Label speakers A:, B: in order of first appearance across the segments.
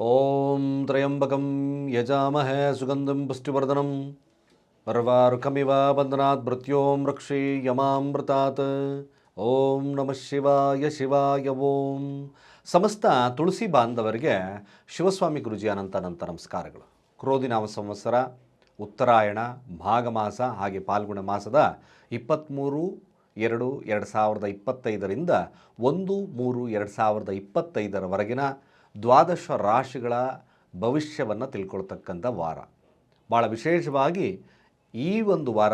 A: ಓಂ ತ್ರಯಂಬಕಂ ಯಜಾಮಹೇ ಸುಗಂಧಂ ಪುಷ್ಟಿವರ್ಧನಂ ಪರ್ವಾರುಕಮಿವ ಬಂಧನಾತ್ ಮೃತ್ಯೋಂ ರಕ್ಷಿ ಯಮಾಮೃತಾತ್ ಓಂ ನಮಃ ಶಿವಾಯ ಶಿವಾಯ ಓಂ ಸಮಸ್ತ ತುಳಸಿ ಬಾಂಧವರಿಗೆ ಶಿವಸ್ವಾಮಿ ಗುರುಜಿ ಅನಂತ ಅನಂತ ನಮಸ್ಕಾರಗಳು. ಕ್ರೋಧಿನಾಮ ಸಂವತ್ಸರ, ಉತ್ತರಾಯಣ ಮಾಘ ಮಾಸ ಹಾಗೆ ಪಾಲ್ಗುಣ ಮಾಸದ ಇಪ್ಪತ್ತ್ಮೂರು ಎರಡು ಎರಡು ಸಾವಿರದ ಇಪ್ಪತ್ತೈದರಿಂದ ಒಂದು, ಮೂರು, ಎರಡು ಸಾವಿರದ ಇಪ್ಪತ್ತೈದರವರೆಗಿನ ದ್ವಾದಶ ರಾಶಿಗಳ ಭವಿಷ್ಯವನ್ನು ತಿಳ್ಕೊಳ್ತಕ್ಕಂಥ ವಾರ. ಭಾಳ ವಿಶೇಷವಾಗಿ ಈ ಒಂದು ವಾರ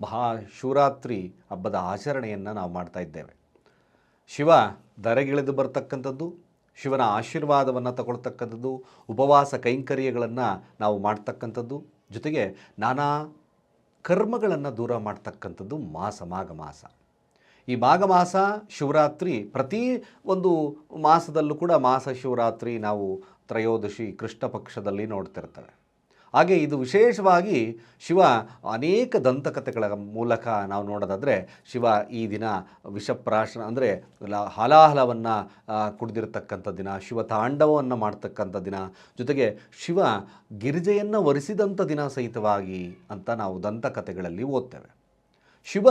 A: ಮಹಾ ಶಿವರಾತ್ರಿ ಹಬ್ಬದ ಆಚರಣೆಯನ್ನು ನಾವು ಮಾಡ್ತಾ ಇದ್ದೇವೆ. ಶಿವ ಧರೆಗಿಳಿದು ಬರ್ತಕ್ಕಂಥದ್ದು, ಶಿವನ ಆಶೀರ್ವಾದವನ್ನು ತಗೊಳ್ತಕ್ಕಂಥದ್ದು, ಉಪವಾಸ ಕೈಂಕರ್ಯಗಳನ್ನು ನಾವು ಮಾಡ್ತಕ್ಕಂಥದ್ದು, ಜೊತೆಗೆ ನಾನಾ ಕರ್ಮಗಳನ್ನು ದೂರ ಮಾಡ್ತಕ್ಕಂಥದ್ದು ಮಾಸ, ಮಾಘ ಮಾಸ. ಈ ಮಾಘ ಮಾಸ ಶಿವರಾತ್ರಿ, ಪ್ರತಿ ಒಂದು ಮಾಸದಲ್ಲೂ ಕೂಡ ಮಾಸ ಶಿವರಾತ್ರಿ ನಾವು ತ್ರಯೋದಶಿ ಕೃಷ್ಣ ಪಕ್ಷದಲ್ಲಿ ನೋಡ್ತಿರ್ತೇವೆ. ಹಾಗೆ ಇದು ವಿಶೇಷವಾಗಿ ಶಿವ ಅನೇಕ ದಂತಕಥೆಗಳ ಮೂಲಕ ನಾವು ನೋಡೋದಾದರೆ ಶಿವ ಈ ದಿನ ವಿಷಪ್ರಾಶನ ಅಂದರೆ ಹಲಾಹಲವನ್ನು ಕುಡಿದಿರ್ತಕ್ಕಂಥ ದಿನ, ಶಿವ ತಾಂಡವವನ್ನು ಮಾಡ್ತಕ್ಕಂಥ ದಿನ, ಜೊತೆಗೆ ಶಿವ ಗಿರಿಜೆಯನ್ನು ಒರೆಸಿದಂಥ ದಿನ ಸಹಿತವಾಗಿ ಅಂತ ನಾವು ದಂತಕಥೆಗಳಲ್ಲಿ ಓದ್ತೇವೆ. ಶಿವ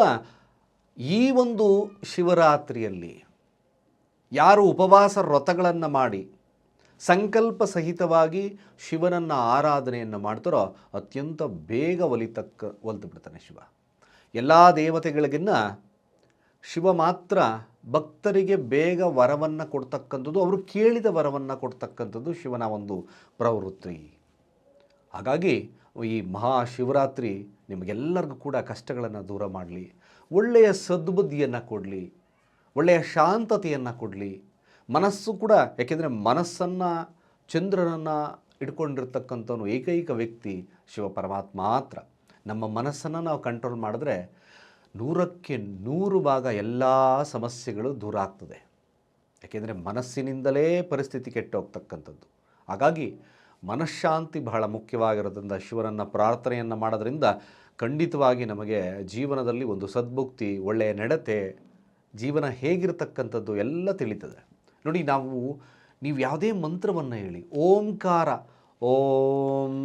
A: ಈ ಒಂದು ಶಿವರಾತ್ರಿಯಲ್ಲಿ ಯಾರು ಉಪವಾಸ ವ್ರತಗಳನ್ನು ಮಾಡಿ ಸಂಕಲ್ಪ ಸಹಿತವಾಗಿ ಶಿವನನ್ನು ಆರಾಧನೆಯನ್ನು ಮಾಡ್ತಾರೋ ಅತ್ಯಂತ ಬೇಗ ಒಲಿತಕ್ಕ ಒಲಿತು ಬಿಡ್ತಾನೆ ಶಿವ. ಎಲ್ಲ ದೇವತೆಗಳಿಗಿನ್ನ ಶಿವ ಮಾತ್ರ ಭಕ್ತರಿಗೆ ಬೇಗ ವರವನ್ನು ಕೊಡ್ತಕ್ಕಂಥದ್ದು, ಅವರು ಕೇಳಿದ ವರವನ್ನು ಕೊಡ್ತಕ್ಕಂಥದ್ದು ಶಿವನ ಒಂದು ಪ್ರವೃತ್ತಿ. ಹಾಗಾಗಿ ಈ ಮಹಾಶಿವರಾತ್ರಿ ನಿಮಗೆಲ್ಲರಿಗೂ ಕೂಡ ಕಷ್ಟಗಳನ್ನು ದೂರ ಮಾಡಲಿ. ಒಳ್ಳೆಯ ಸದ್ಬುದ್ಧಿಯನ್ನು ಕೊಡಲಿ, ಒಳ್ಳೆಯ ಶಾಂತತೆಯನ್ನು ಕೊಡಲಿ. ಮನಸ್ಸು ಕೂಡ, ಯಾಕೆಂದರೆ ಮನಸ್ಸನ್ನು, ಚಂದ್ರನನ್ನು ಇಟ್ಕೊಂಡಿರ್ತಕ್ಕಂಥವನು ಏಕೈಕ ವ್ಯಕ್ತಿ ಶಿವ ಪರಮಾತ್ಮ ಮಾತ್ರ. ನಮ್ಮ ಮನಸ್ಸನ್ನು ನಾವು ಕಂಟ್ರೋಲ್ ಮಾಡಿದ್ರೆ ನೂರಕ್ಕೆ ನೂರು ಭಾಗ ಎಲ್ಲ ಸಮಸ್ಯೆಗಳು ದೂರ ಆಗ್ತದೆ. ಯಾಕೆಂದರೆ ಮನಸ್ಸಿನಿಂದಲೇ ಪರಿಸ್ಥಿತಿ ಕೆಟ್ಟೋಗ್ತಕ್ಕಂಥದ್ದು. ಹಾಗಾಗಿ ಮನಃಶಾಂತಿ ಬಹಳ ಮುಖ್ಯವಾಗಿರೋದ್ರಿಂದ, ಶಿವನನ್ನು ಪ್ರಾರ್ಥನೆಯನ್ನು ಮಾಡೋದ್ರಿಂದ ಖಂಡಿತವಾಗಿ ನಮಗೆ ಜೀವನದಲ್ಲಿ ಒಂದು ಸದ್ಭುಕ್ತಿ, ಒಳ್ಳೆಯ ನಡತೆ, ಜೀವನ ಹೇಗಿರ್ತಕ್ಕಂಥದ್ದು ಎಲ್ಲ ತಿಳಿತದೆ. ನೋಡಿ, ನಾವು, ನೀವು ಯಾವುದೇ ಮಂತ್ರವನ್ನು ಹೇಳಿ, ಓಂಕಾರ, ಓಂ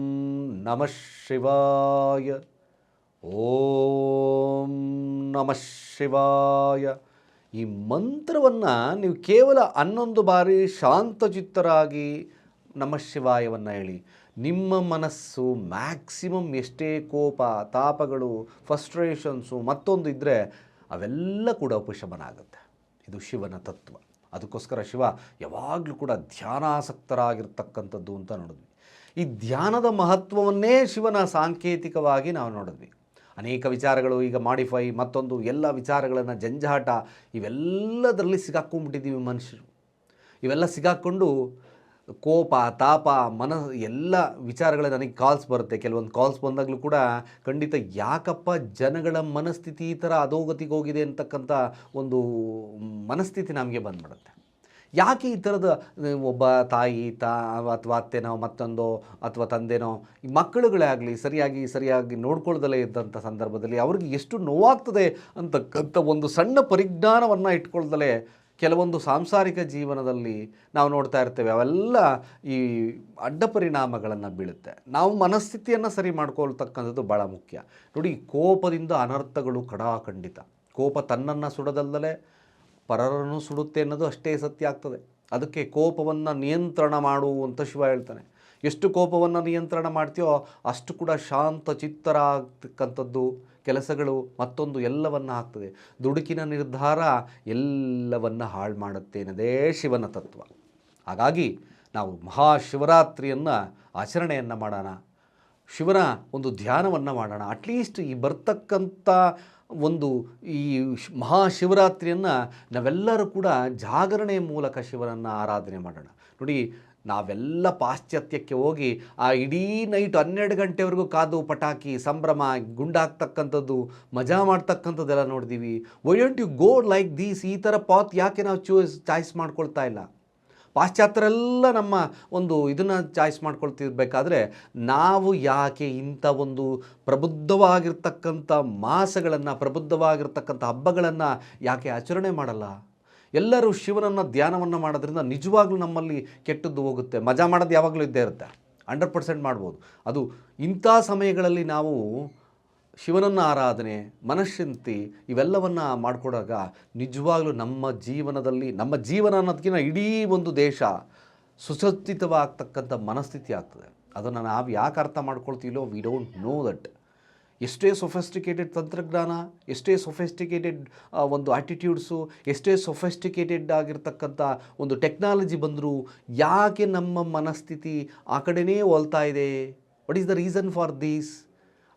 A: ನಮಃ ಶಿವಾಯ, ಓಂ ನಮಃ ಶಿವಾಯ, ಈ ಮಂತ್ರವನ್ನು ನೀವು ಕೇವಲ ಹನ್ನೊಂದು ಬಾರಿ ಶಾಂತಚಿತ್ತರಾಗಿ ನಮಃ ಶಿವಾಯವನ್ನು ಹೇಳಿ. ನಿಮ್ಮ ಮನಸ್ಸು ಮ್ಯಾಕ್ಸಿಮಮ್ ಎಷ್ಟೇ ಕೋಪ, ತಾಪಗಳು ಫಸ್ಟ್ರೇಷನ್ಸು ಮತ್ತೊಂದು ಇದ್ದರೆ ಅವೆಲ್ಲ ಕೂಡ ಉಪಶಮನ ಆಗುತ್ತೆ ಇದು ಶಿವನ ತತ್ವ. ಅದಕ್ಕೋಸ್ಕರ ಶಿವ ಯಾವಾಗಲೂ ಕೂಡ ಧ್ಯಾನಾಸಕ್ತರಾಗಿರ್ತಕ್ಕಂಥದ್ದು ಅಂತ ನೋಡಿದ್ವಿ. ಈ ಧ್ಯಾನದ ಮಹತ್ವವನ್ನೇ ಶಿವನ ಸಾಂಕೇತಿಕವಾಗಿ ನಾವು ನೋಡಿದ್ವಿ. ಅನೇಕ ವಿಚಾರಗಳು ಈಗ ಮಾಡಿಫೈ ಮತ್ತೊಂದು ಎಲ್ಲ ವಿಚಾರಗಳನ್ನು ಜಂಜಾಟ ಇವೆಲ್ಲದರಲ್ಲಿ ಸಿಗಾಕೊಂಡ್ಬಿಟ್ಟಿದ್ದೀವಿ ಮನುಷ್ಯರು. ಇವೆಲ್ಲ ಸಿಗಾಕ್ಕೊಂಡು ಕೋಪ, ತಾಪ ಮನ ಎಲ್ಲ ವಿಚಾರಗಳೇ ನನಗೆ ಕಾಲ್ಸ್ ಬರುತ್ತೆ. ಕೆಲವೊಂದು ಕಾಲ್ಸ್ ಬಂದಾಗಲೂ ಕೂಡ ಖಂಡಿತ ಯಾಕಪ್ಪ ಜನಗಳ ಮನಸ್ಥಿತಿ ಈ ಥರ ಅಧೋಗತಿಗೆ ಹೋಗಿದೆ ಅಂತಕ್ಕಂಥ ಒಂದು ಮನಸ್ಥಿತಿ ನಮಗೆ ಬಂದ್ಬಿಡುತ್ತೆ. ಯಾಕೆ ಈ ಥರದ ಒಬ್ಬ ತಾಯಿ, ತಾ, ಅಥವಾ ಅತ್ತೆನೋ, ಮತ್ತೊಂದೋ, ಅಥವಾ ತಂದೆನೋ, ಈ ಮಕ್ಕಳುಗಳೇ ಆಗಲಿ, ಸರಿಯಾಗಿ ಸರಿಯಾಗಿ ನೋಡ್ಕೊಳ್ದಲೇ ಇದ್ದಂಥ ಸಂದರ್ಭದಲ್ಲಿ ಅವ್ರಿಗೆ ಎಷ್ಟು ನೋವಾಗ್ತದೆ ಅಂತಕ್ಕಂಥ ಒಂದು ಸಣ್ಣ ಪರಿಜ್ಞಾನವನ್ನು ಇಟ್ಕೊಳ್ದಲೇ ಕೆಲವೊಂದು ಸಾಂಸಾರಿಕ ಜೀವನದಲ್ಲಿ ನಾವು ನೋಡ್ತಾ ಇರ್ತೇವೆ, ಅವೆಲ್ಲ ಈ ಅಡ್ಡ ಪರಿಣಾಮಗಳನ್ನು ಬೀಳುತ್ತೆ. ನಾವು ಮನಸ್ಥಿತಿಯನ್ನು ಸರಿ ಮಾಡ್ಕೊಳ್ತಕ್ಕಂಥದ್ದು ಭಾಳ ಮುಖ್ಯ. ನೋಡಿ, ಕೋಪದಿಂದ ಅನರ್ಥಗಳು ಕಡಾಖಂಡಿತ. ಕೋಪ ತನ್ನನ್ನು ಸುಡದಲ್ಲದೆ ಪರರನ್ನು ಸುಡುತ್ತೆ ಅನ್ನೋದು ಅಷ್ಟೇ ಸತ್ಯ ಆಗ್ತದೆ. ಅದಕ್ಕೆ ಕೋಪವನ್ನು ನಿಯಂತ್ರಣ ಮಾಡು ಅಂತ ಶಿವ ಹೇಳ್ತಾನೆ. ಎಷ್ಟು ಕೋಪವನ್ನು ನಿಯಂತ್ರಣ ಮಾಡ್ತೀಯೋ ಅಷ್ಟು ಕೂಡ ಶಾಂತ ಚಿತ್ತರಾಗ್ತಕ್ಕಂಥದ್ದು ಕೆಲಸಗಳು ಮತ್ತೊಂದು ಎಲ್ಲವನ್ನು ಹಾಕ್ತದೆ ದುಡುಕಿನ ನಿರ್ಧಾರ ಎಲ್ಲವನ್ನು ಹಾಳು ಮಾಡುತ್ತೆ ಅನ್ನೋದೇ ಶಿವನ ತತ್ವ. ಹಾಗಾಗಿ ನಾವು ಮಹಾಶಿವರಾತ್ರಿಯನ್ನು ಆಚರಣೆಯನ್ನು ಮಾಡೋಣ. ಶಿವನ ಒಂದು ಧ್ಯಾನವನ್ನು ಮಾಡೋಣ. ಅಟ್ಲೀಸ್ಟ್ ಈ ಬರ್ತಕ್ಕಂಥ ಒಂದು ಈ ಮಹಾಶಿವರಾತ್ರಿಯನ್ನು ನಾವೆಲ್ಲರೂ ಕೂಡ ಜಾಗರಣೆಯ ಮೂಲಕ ಶಿವನನ್ನು ಆರಾಧನೆ ಮಾಡೋಣ. ನೋಡಿ ನಾವೆಲ್ಲ ಪಾಶ್ಚಾತ್ಯಕ್ಕೆ ಹೋಗಿ ಆ ಇಡೀ ನೈಟ್ ಹನ್ನೆರಡು ಗಂಟೆವರೆಗೂ ಕಾದು ಪಟಾಕಿ, ಸಂಭ್ರಮ, ಗುಂಡಾಗ್ತಕ್ಕಂಥದ್ದು, ಮಜಾ ಮಾಡ್ತಕ್ಕಂಥದ್ದೆಲ್ಲ ನೋಡಿದ್ದೀವಿ why don't you go like these ಈ ಥರ ಪಾತ್ ಯಾಕೆ ನಾವು ಚೂಸ್ ಚಾಯ್ಸ್ ಮಾಡ್ಕೊಳ್ತಾ ಇಲ್ಲ? ಪಾಶ್ಚಾತ್ಯರೆಲ್ಲ ನಮ್ಮ ಒಂದು ಇದನ್ನು ಚಾಯ್ಸ್ ಮಾಡ್ಕೊಳ್ತಿರ್ಬೇಕಾದ್ರೆ ನಾವು ಯಾಕೆ ಇಂಥ ಒಂದು ಪ್ರಬುದ್ಧವಾಗಿರ್ತಕ್ಕಂಥ ಮಾಸಗಳನ್ನು, ಪ್ರಬುದ್ಧವಾಗಿರ್ತಕ್ಕಂಥ ಹಬ್ಬಗಳನ್ನು ಯಾಕೆ ಆಚರಣೆ ಮಾಡಲ್ಲ? ಎಲ್ಲರೂ ಶಿವನನ್ನು ಧ್ಯಾನವನ್ನು ಮಾಡೋದ್ರಿಂದ ನಿಜವಾಗ್ಲೂ ನಮ್ಮಲ್ಲಿ ಕೆಟ್ಟದ್ದು ಹೋಗುತ್ತೆ. ಮಜಾ ಮಾಡೋದು ಯಾವಾಗಲೂ ಇದ್ದೇ ಇರುತ್ತೆ. ಹಂಡ್ರೆಡ್ ಪರ್ಸೆಂಟ್ ಮಾಡ್ಬೋದು. ಅದು ಇಂಥ ಸಮಯಗಳಲ್ಲಿ ನಾವು ಶಿವನನ್ನು ಆರಾಧನೆ ಮನಃಶಾಂತಿ ಇವೆಲ್ಲವನ್ನು ಮಾಡಿಕೊಡಾಗ ನಿಜವಾಗ್ಲೂ ನಮ್ಮ ಜೀವನದಲ್ಲಿ, ನಮ್ಮ ಜೀವನ ಅನ್ನೋದಕ್ಕಿಂತ ಇಡೀ ಒಂದು ದೇಶ ಸುಸಜ್ಜಿತವಾಗ್ತಕ್ಕಂಥ ಮನಸ್ಥಿತಿ ಆಗ್ತದೆ. ಅದನ್ನು ನಾವು ಯಾಕೆ ಅರ್ಥ ಮಾಡ್ಕೊಳ್ತೀವೋ ವಿ ಡೋಂಟ್ ನೋ ದಟ್ ಎಷ್ಟೇ ಸೊಫೆಸ್ಟಿಕೇಟೆಡ್ ತಂತ್ರಜ್ಞಾನ, ಎಷ್ಟೇ ಸೊಫೆಸ್ಟಿಕೇಟೆಡ್ ಒಂದು ಆ್ಯಟಿಟ್ಯೂಡ್ಸು ಎಷ್ಟೇ ಸೊಫೆಸ್ಟಿಕೇಟೆಡ್ ಆಗಿರ್ತಕ್ಕಂಥ ಒಂದು ಟೆಕ್ನಾಲಜಿ ಬಂದರೂ ಯಾಕೆ ನಮ್ಮ ಮನಸ್ಥಿತಿ ಆ ಕಡೆನೇ ಹೋಲ್ತಾ ಇದೆ? What is the reason for these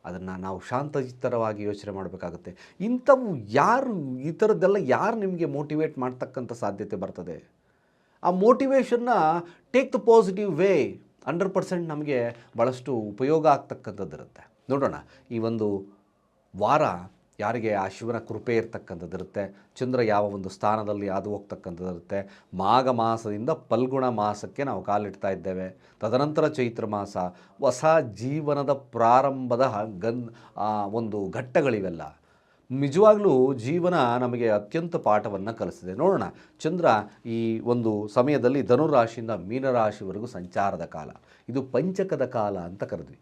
A: ಅದನ್ನು ನಾವು ಶಾಂತಚಿತ್ತರವಾಗಿ ಯೋಚನೆ ಮಾಡಬೇಕಾಗುತ್ತೆ. ಇಂಥವು ಯಾರು, ಈ ಥರದ್ದೆಲ್ಲ ಯಾರು ನಿಮಗೆ ಮೋಟಿವೇಟ್ ಮಾಡ್ತಕ್ಕಂಥ ಸಾಧ್ಯತೆ ಬರ್ತದೆ? ಆ ಮೋಟಿವೇಶನ್ನ take the positive way hundred percent ನಮಗೆ ಭಾಳಷ್ಟು ಉಪಯೋಗ ಆಗ್ತಕ್ಕಂಥದ್ದಿರುತ್ತೆ. ನೋಡೋಣ. ಈ ಒಂದು ವಾರ ಯಾರಿಗೆ ಆ ಶಿವನ ಕೃಪೆ ಇರ್ತಕ್ಕಂಥದ್ದಿರುತ್ತೆ ಚಂದ್ರ ಯಾವ ಒಂದು ಸ್ಥಾನದಲ್ಲಿ ಹಾದು ಹೋಗ್ತಕ್ಕಂಥದ್ದಿರುತ್ತೆ ಮಾಘ ಮಾಸದಿಂದ ಫಲ್ಗುಣ ಮಾಸಕ್ಕೆ ನಾವು ಕಾಲಿಡ್ತಾ ಇದ್ದೇವೆ. ತದನಂತರ ಚೈತ್ರ ಮಾಸ, ಹೊಸ ಜೀವನದ ಪ್ರಾರಂಭದ ಗನ್ ಒಂದು ಘಟ್ಟಗಳಿವೆಲ್ಲ. ನಿಜವಾಗಲೂ ಜೀವನ ನಮಗೆ ಅತ್ಯಂತ ಪಾಠವನ್ನು ಕಲಿಸಿದೆ. ನೋಡೋಣ, ಚಂದ್ರ ಈ ಒಂದು ಸಮಯದಲ್ಲಿ ಧನುರಾಶಿಯಿಂದ ಮೀನರಾಶಿವರೆಗೂ ಸಂಚಾರದ ಕಾಲ. ಇದು ಪಂಚಕದ ಕಾಲ ಅಂತ ಕರೆದ್ವಿ.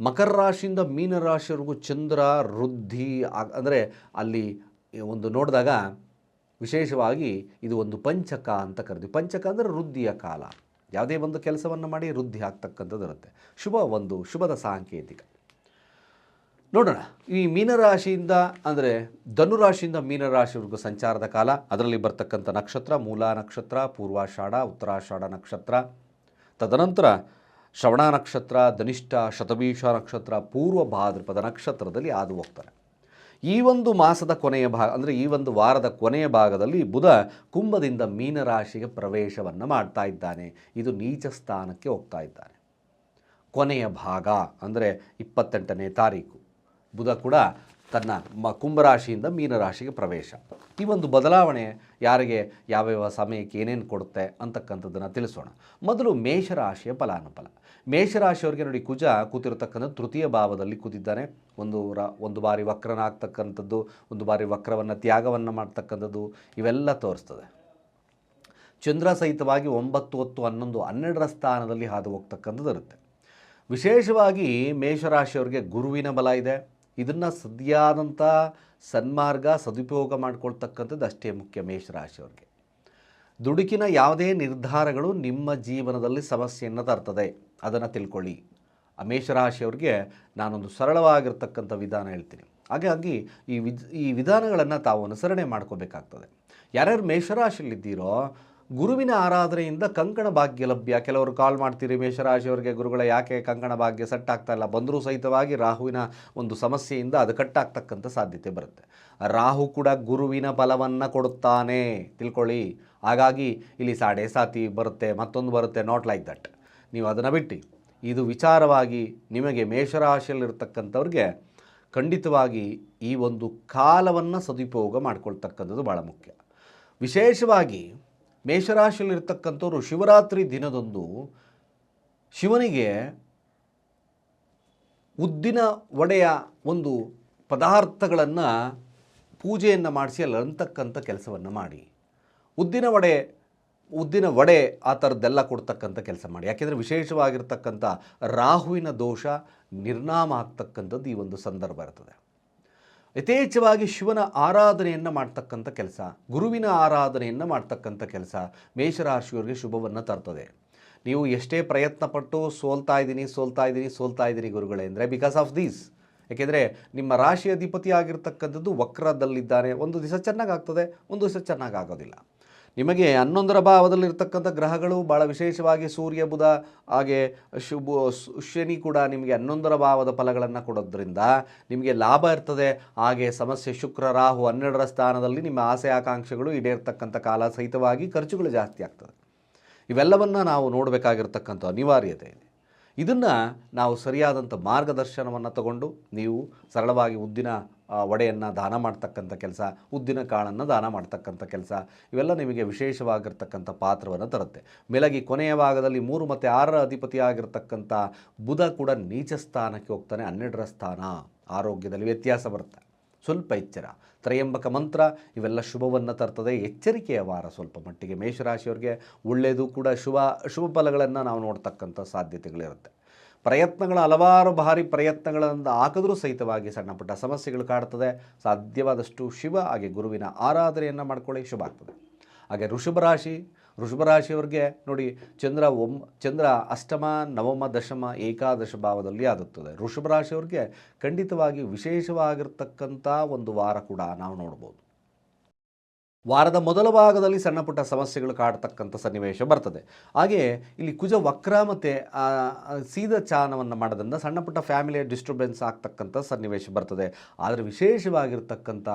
A: ಮಕರ ರಾಶಿಯಿಂದ ಮೀನರಾಶಿವರೆಗೂ ಚಂದ್ರ, ವೃದ್ಧಿ ಅಂದರೆ ಅಲ್ಲಿ ಒಂದು ನೋಡಿದಾಗ ವಿಶೇಷವಾಗಿ ಇದು ಒಂದು ಪಂಚಕ ಅಂತ ಕರೆದ್ವಿ. ಪಂಚಕ ಅಂದರೆ ವೃದ್ಧಿಯ ಕಾಲ. ಯಾವುದೇ ಒಂದು ಕೆಲಸವನ್ನು ಮಾಡಿ ವೃದ್ಧಿ ಆಗ್ತಕ್ಕಂಥದ್ದು ಇರುತ್ತೆ. ಶುಭ ಒಂದು ಶುಭದ ಸಾಂಕೇತಿಕ. ನೋಡೋಣ. ಈ ಮೀನರಾಶಿಯಿಂದ ಅಂದರೆ ಧನುರಾಶಿಯಿಂದ ಮೀನರಾಶಿವರೆಗೂ ಸಂಚಾರದ ಕಾಲ. ಅದರಲ್ಲಿ ಬರ್ತಕ್ಕಂಥ ನಕ್ಷತ್ರ, ಮೂಲ ನಕ್ಷತ್ರ, ಪೂರ್ವಾಷಾಢ, ಉತ್ತರಾಷಾಢ ನಕ್ಷತ್ರ. ತದನಂತರ ಶ್ರವಣ ನಕ್ಷತ್ರ, ಧನಿಷ್ಠ, ಶತಭೀಷ ನಕ್ಷತ್ರ, ಪೂರ್ವ ಭಾದ್ರಪದ ನಕ್ಷತ್ರದಲ್ಲಿ ಹಾದು ಹೋಗ್ತಾರೆ ಈ ಒಂದು ಮಾಸದ ಕೊನೆಯ ಭಾಗ, ಅಂದರೆ ಈ ಒಂದು ವಾರದ ಕೊನೆಯ ಭಾಗದಲ್ಲಿ ಬುಧ ಕುಂಭದಿಂದ ಮೀನರಾಶಿಗೆ ಪ್ರವೇಶವನ್ನು ಮಾಡ್ತಾ ಇದ್ದಾನೆ. ಇದು ನೀಚ ಸ್ಥಾನಕ್ಕೆ ಹೋಗ್ತಾ ಇದ್ದಾನೆ. ಕೊನೆಯ ಭಾಗ, ಅಂದರೆ ಇಪ್ಪತ್ತೆಂಟನೇ ತಾರೀಕು, ಬುಧ ಕೂಡ ತನ್ನ ಮ ಕುಂಭರಾಶಿಯಿಂದ ಮೀನರಾಶಿಗೆ ಪ್ರವೇಶ. ಈ ಒಂದು ಬದಲಾವಣೆ ಯಾರಿಗೆ, ಯಾವ್ಯಾವ ಸಮಯಕ್ಕೆ ಏನೇನು ಕೊಡುತ್ತೆ ಅಂತಕ್ಕಂಥದ್ದನ್ನು ತಿಳಿಸೋಣ. ಮೊದಲು ಮೇಷರಾಶಿಯ ಫಲಾನುಫಲ. ಮೇಷರಾಶಿಯವರಿಗೆ ನೋಡಿ ಕುಜ ಕೂತಿರತಕ್ಕಂಥ ತೃತೀಯ ಭಾವದಲ್ಲಿ ಕೂತಿದ್ದಾನೆ. ಒಂದು ರ, ಒಂದು ಬಾರಿ ವಕ್ರನಾಗ್ತಕ್ಕಂಥದ್ದು, ಒಂದು ಬಾರಿ ವಕ್ರವನ್ನು, ತ್ಯಾಗವನ್ನು ಮಾಡ್ತಕ್ಕಂಥದ್ದು, ಇವೆಲ್ಲ ತೋರಿಸ್ತದೆ. ಚಂದ್ರ ಸಹಿತವಾಗಿ ಒಂಬತ್ತು ಹತ್ತು ಹನ್ನೊಂದು, ಹನ್ನೆರಡರ ಸ್ಥಾನದಲ್ಲಿ ಹಾದು ಹೋಗ್ತಕ್ಕಂಥದ್ದು ಇರುತ್ತೆ. ವಿಶೇಷವಾಗಿ ಮೇಷರಾಶಿಯವರಿಗೆ ಗುರುವಿನ ಬಲ ಇದೆ. ಇದನ್ನು ಸದ್ಯಾದಂಥ ಸನ್ಮಾರ್ಗ, ಸದುಪಯೋಗ ಮಾಡ್ಕೊಳ್ತಕ್ಕಂಥದ್ದು ಅಷ್ಟೇ ಮುಖ್ಯ ಮೇಷರಾಶಿಯವರಿಗೆ. ದುಡುಕಿನ ಯಾವುದೇ ನಿರ್ಧಾರಗಳು ನಿಮ್ಮ ಜೀವನದಲ್ಲಿ ಸಮಸ್ಯೆಯನ್ನು ತರ್ತದೆ. ಅದನ್ನು ತಿಳ್ಕೊಳ್ಳಿ. ಆ ಮೇಷರಾಶಿಯವ್ರಿಗೆ ನಾನೊಂದು ಸರಳವಾಗಿರ್ತಕ್ಕಂಥ ವಿಧಾನ ಹೇಳ್ತೀನಿ. ಹಾಗಾಗಿ ಈ ವಿದ್, ಈ ವಿಧಾನಗಳನ್ನು ತಾವು ಅನುಸರಣೆ ಮಾಡ್ಕೋಬೇಕಾಗ್ತದೆ. ಯಾರ್ಯಾರು ಮೇಷರಾಶಿಯಲ್ಲಿದ್ದೀರೋ ಗುರುವಿನ ಆರಾಧನೆಯಿಂದ ಕಂಕಣ ಭಾಗ್ಯ ಲಭ್ಯ. ಕೆಲವರು ಕಾಲ್ ಮಾಡ್ತೀರಿ ಮೇಷರಾಶಿಯವರಿಗೆ ಗುರುಗಳ ಯಾಕೆ ಕಂಕಣ ಭಾಗ್ಯ ಸೆಟ್ ಆಗ್ತಾ ಇಲ್ಲ? ಬಂದರೂ ಸಹಿತವಾಗಿ ರಾಹುವಿನ ಒಂದು ಸಮಸ್ಯೆಯಿಂದ ಅದು ಕಟ್ಟಾಗ್ತಕ್ಕಂಥ ಸಾಧ್ಯತೆ ಬರುತ್ತೆ. ರಾಹು ಕೂಡ ಗುರುವಿನ ಬಲವನ್ನು ಕೊಡುತ್ತಾನೆ. ತಿಳ್ಕೊಳ್ಳಿ. ಹಾಗಾಗಿ ಇಲ್ಲಿ ಸಾಡೆ ಸಾತಿ ಬರುತ್ತೆ, ಮತ್ತೊಂದು ಬರುತ್ತೆ ನಾಟ್ ಲೈಕ್ ದಟ್ ನೀವು ಅದನ್ನು ಬಿಟ್ಟು, ಇದು ವಿಚಾರವಾಗಿ ನಿಮಗೆ ಮೇಷರಾಶಿಯಲ್ಲಿರ್ತಕ್ಕಂಥವ್ರಿಗೆ ಖಂಡಿತವಾಗಿ ಈ ಒಂದು ಕಾಲವನ್ನು ಸದುಪಯೋಗ ಮಾಡ್ಕೊಳ್ತಕ್ಕಂಥದ್ದು ಭಾಳ ಮುಖ್ಯ. ವಿಶೇಷವಾಗಿ ಮೇಷರಾಶಿಯಲ್ಲಿರ್ತಕ್ಕಂಥವ್ರು ಶಿವರಾತ್ರಿ ದಿನದಂದು ಶಿವನಿಗೆ ಉದ್ದಿನ ವಡೆಯ ಒಂದು ಪದಾರ್ಥಗಳನ್ನು ಪೂಜೆಯನ್ನು ಮಾಡಿಸಿ ಅಲ್ಲಿ ಅಂತಕ್ಕಂಥ ಕೆಲಸವನ್ನು ಮಾಡಿ. ಉದ್ದಿನ ವಡೆ ಉದ್ದಿನ ವಡೆ ಆ ಥರದ್ದೆಲ್ಲ ಕೊಡ್ತಕ್ಕಂಥ ಕೆಲಸ ಮಾಡಿ. ಯಾಕೆಂದರೆ ವಿಶೇಷವಾಗಿರ್ತಕ್ಕಂಥ ರಾಹುವಿನ ದೋಷ ನಿರ್ನಾಮ ಆಗ್ತಕ್ಕಂಥದ್ದು ಈ ಒಂದು ಸಂದರ್ಭ ಇರ್ತದೆ. ಯಥೇಚ್ಛವಾಗಿ ಶಿವನ ಆರಾಧನೆಯನ್ನು ಮಾಡ್ತಕ್ಕಂಥ ಕೆಲಸ, ಗುರುವಿನ ಆರಾಧನೆಯನ್ನು ಮಾಡ್ತಕ್ಕಂಥ ಕೆಲಸ ಮೇಷರಾಶಿಯವರಿಗೆ ಶುಭವನ್ನು ತರ್ತದೆ. ನೀವು ಎಷ್ಟೇ ಪ್ರಯತ್ನ ಪಟ್ಟು ಸೋಲ್ತಾ ಇದ್ದೀನಿ ಸೋಲ್ತಾ ಇದ್ದೀನಿ ಸೋಲ್ತಾ ಇದ್ದೀನಿ ಗುರುಗಳೇ ಅಂದರೆ ಬಿಕಾಸ್ ಆಫ್ ದೀಸ್ ಏಕೆಂದರೆ ನಿಮ್ಮ ರಾಶಿ ಅಧಿಪತಿ ಆಗಿರ್ತಕ್ಕಂಥದ್ದು ವಕ್ರದಲ್ಲಿದ್ದಾನೆ. ಒಂದು ದಿವಸ ಚೆನ್ನಾಗಾಗ್ತದೆ ಒಂದು ದಿವಸ ಚೆನ್ನಾಗಾಗೋದಿಲ್ಲ ನಿಮಗೆ ಹನ್ನೊಂದರ ಭಾವದಲ್ಲಿರ್ತಕ್ಕಂಥ ಗ್ರಹಗಳು ಭಾಳ ವಿಶೇಷವಾಗಿ ಸೂರ್ಯ, ಬುಧ, ಹಾಗೆ ಶುಭ, ಶನಿ ಕೂಡ ನಿಮಗೆ ಹನ್ನೊಂದರ ಭಾವದ ಫಲಗಳನ್ನು ಕೊಡೋದ್ರಿಂದ ನಿಮಗೆ ಲಾಭ ಇರ್ತದೆ. ಹಾಗೆ ಸಮಸ್ಯೆ ಶುಕ್ರ, ರಾಹು ಹನ್ನೆರಡರ ಸ್ಥಾನದಲ್ಲಿ ನಿಮ್ಮ ಆಸೆ ಆಕಾಂಕ್ಷೆಗಳು ಈಡೇರ್ತಕ್ಕಂಥ ಕಾಲ ಸಹಿತವಾಗಿ ಖರ್ಚುಗಳು ಜಾಸ್ತಿ ಆಗ್ತದೆ. ಇವೆಲ್ಲವನ್ನು ನಾವು ನೋಡಬೇಕಾಗಿರ್ತಕ್ಕಂಥ ಅನಿವಾರ್ಯತೆ ಇದೆ ಇದನ್ನು ನಾವು ಸರಿಯಾದಂಥ ಮಾರ್ಗದರ್ಶನವನ್ನು ತಗೊಂಡು ನೀವು ಸರಳವಾಗಿ ಉದ್ದಿನ ವಡೆಯನ್ನು ದಾನ ಮಾಡ್ತಕ್ಕಂಥ ಕೆಲಸ, ಉದ್ದಿನ ಕಾಳನ್ನು ದಾನ ಮಾಡ್ತಕ್ಕಂಥ ಕೆಲಸ, ಇವೆಲ್ಲ ನಿಮಗೆ ವಿಶೇಷವಾಗಿರ್ತಕ್ಕಂಥ ಪಾತ್ರವನ್ನು ತರುತ್ತೆ. ಮೇಲಾಗಿ ಕೊನೆಯ ಭಾಗದಲ್ಲಿ ಮೂರು ಮತ್ತು ಆರರ ಅಧಿಪತಿಯಾಗಿರ್ತಕ್ಕಂಥ ಬುಧ ಕೂಡ ನೀಚ ಸ್ಥಾನಕ್ಕೆ ಹೋಗ್ತಾನೆ, ಹನ್ನೆರಡರ ಸ್ಥಾನ. ಆರೋಗ್ಯದಲ್ಲಿ ವ್ಯತ್ಯಾಸ ಬರುತ್ತೆ. ಸ್ವಲ್ಪ ಎಚ್ಚರ. ತ್ರಯಂಬಕ ಮಂತ್ರ, ಇವೆಲ್ಲ ಶುಭವನ್ನು ತರ್ತದೆ. ಎಚ್ಚರಿಕೆಯ ವಾರ ಸ್ವಲ್ಪ ಮಟ್ಟಿಗೆ ಮೇಷರಾಶಿಯವರಿಗೆ. ಒಳ್ಳೆಯದು ಕೂಡ ಶುಭ ಶುಭ ಫಲಗಳನ್ನು ನಾವು ನೋಡ್ತಕ್ಕಂಥ ಸಾಧ್ಯತೆಗಳಿರುತ್ತೆ. ಪ್ರಯತ್ನಗಳ ಹಲವಾರು ಬಾರಿ ಪ್ರಯತ್ನಗಳನ್ನು ಹಾಕಿದ್ರೂ ಸಹಿತವಾಗಿ ಸಣ್ಣ ಪುಟ್ಟ ಸಮಸ್ಯೆಗಳು ಕಾಡ್ತದೆ. ಸಾಧ್ಯವಾದಷ್ಟು ಶಿವ ಹಾಗೆ ಗುರುವಿನ ಆರಾಧನೆಯನ್ನು ಮಾಡ್ಕೊಳ್ಳಿ. ಶುಭ ಆಗ್ತದೆ. ಹಾಗೆ ಋಷಭ ರಾಶಿ ಋಷಭ ರಾಶಿಯವರಿಗೆ ನೋಡಿ, ಚಂದ್ರ ಒಮ್ ಚಂದ್ರ ಅಷ್ಟಮ, ನವಮ, ದಶಮ, ಏಕಾದಶ ಭಾವದಲ್ಲಿ ಆಗುತ್ತದೆ ಋಷಭ ರಾಶಿಯವರಿಗೆ ಖಂಡಿತವಾಗಿ ವಿಶೇಷವಾಗಿರ್ತಕ್ಕಂಥ ಒಂದು ವಾರ ಕೂಡ ನಾವು ನೋಡ್ಬೋದು. ವಾರದ ಮೊದಲ ಭಾಗದಲ್ಲಿ ಸಣ್ಣ ಪುಟ್ಟ ಸಮಸ್ಯೆಗಳು ಕಾಡ್ತಕ್ಕಂಥ ಸನ್ನಿವೇಶ ಬರ್ತದೆ. ಹಾಗೆಯೇ ಇಲ್ಲಿ ಕುಜ ವಕ್ರ ಮತ್ತು ಸೀದ ಚಾನವನ್ನು ಮಾಡೋದ್ರಿಂದ ಸಣ್ಣ ಪುಟ್ಟ ಫ್ಯಾಮಿಲಿಯ ಡಿಸ್ಟರ್ಬೆನ್ಸ್ ಆಗ್ತಕ್ಕಂಥ ಸನ್ನಿವೇಶ ಬರ್ತದೆ. ಆದರೆ ವಿಶೇಷವಾಗಿರ್ತಕ್ಕಂಥ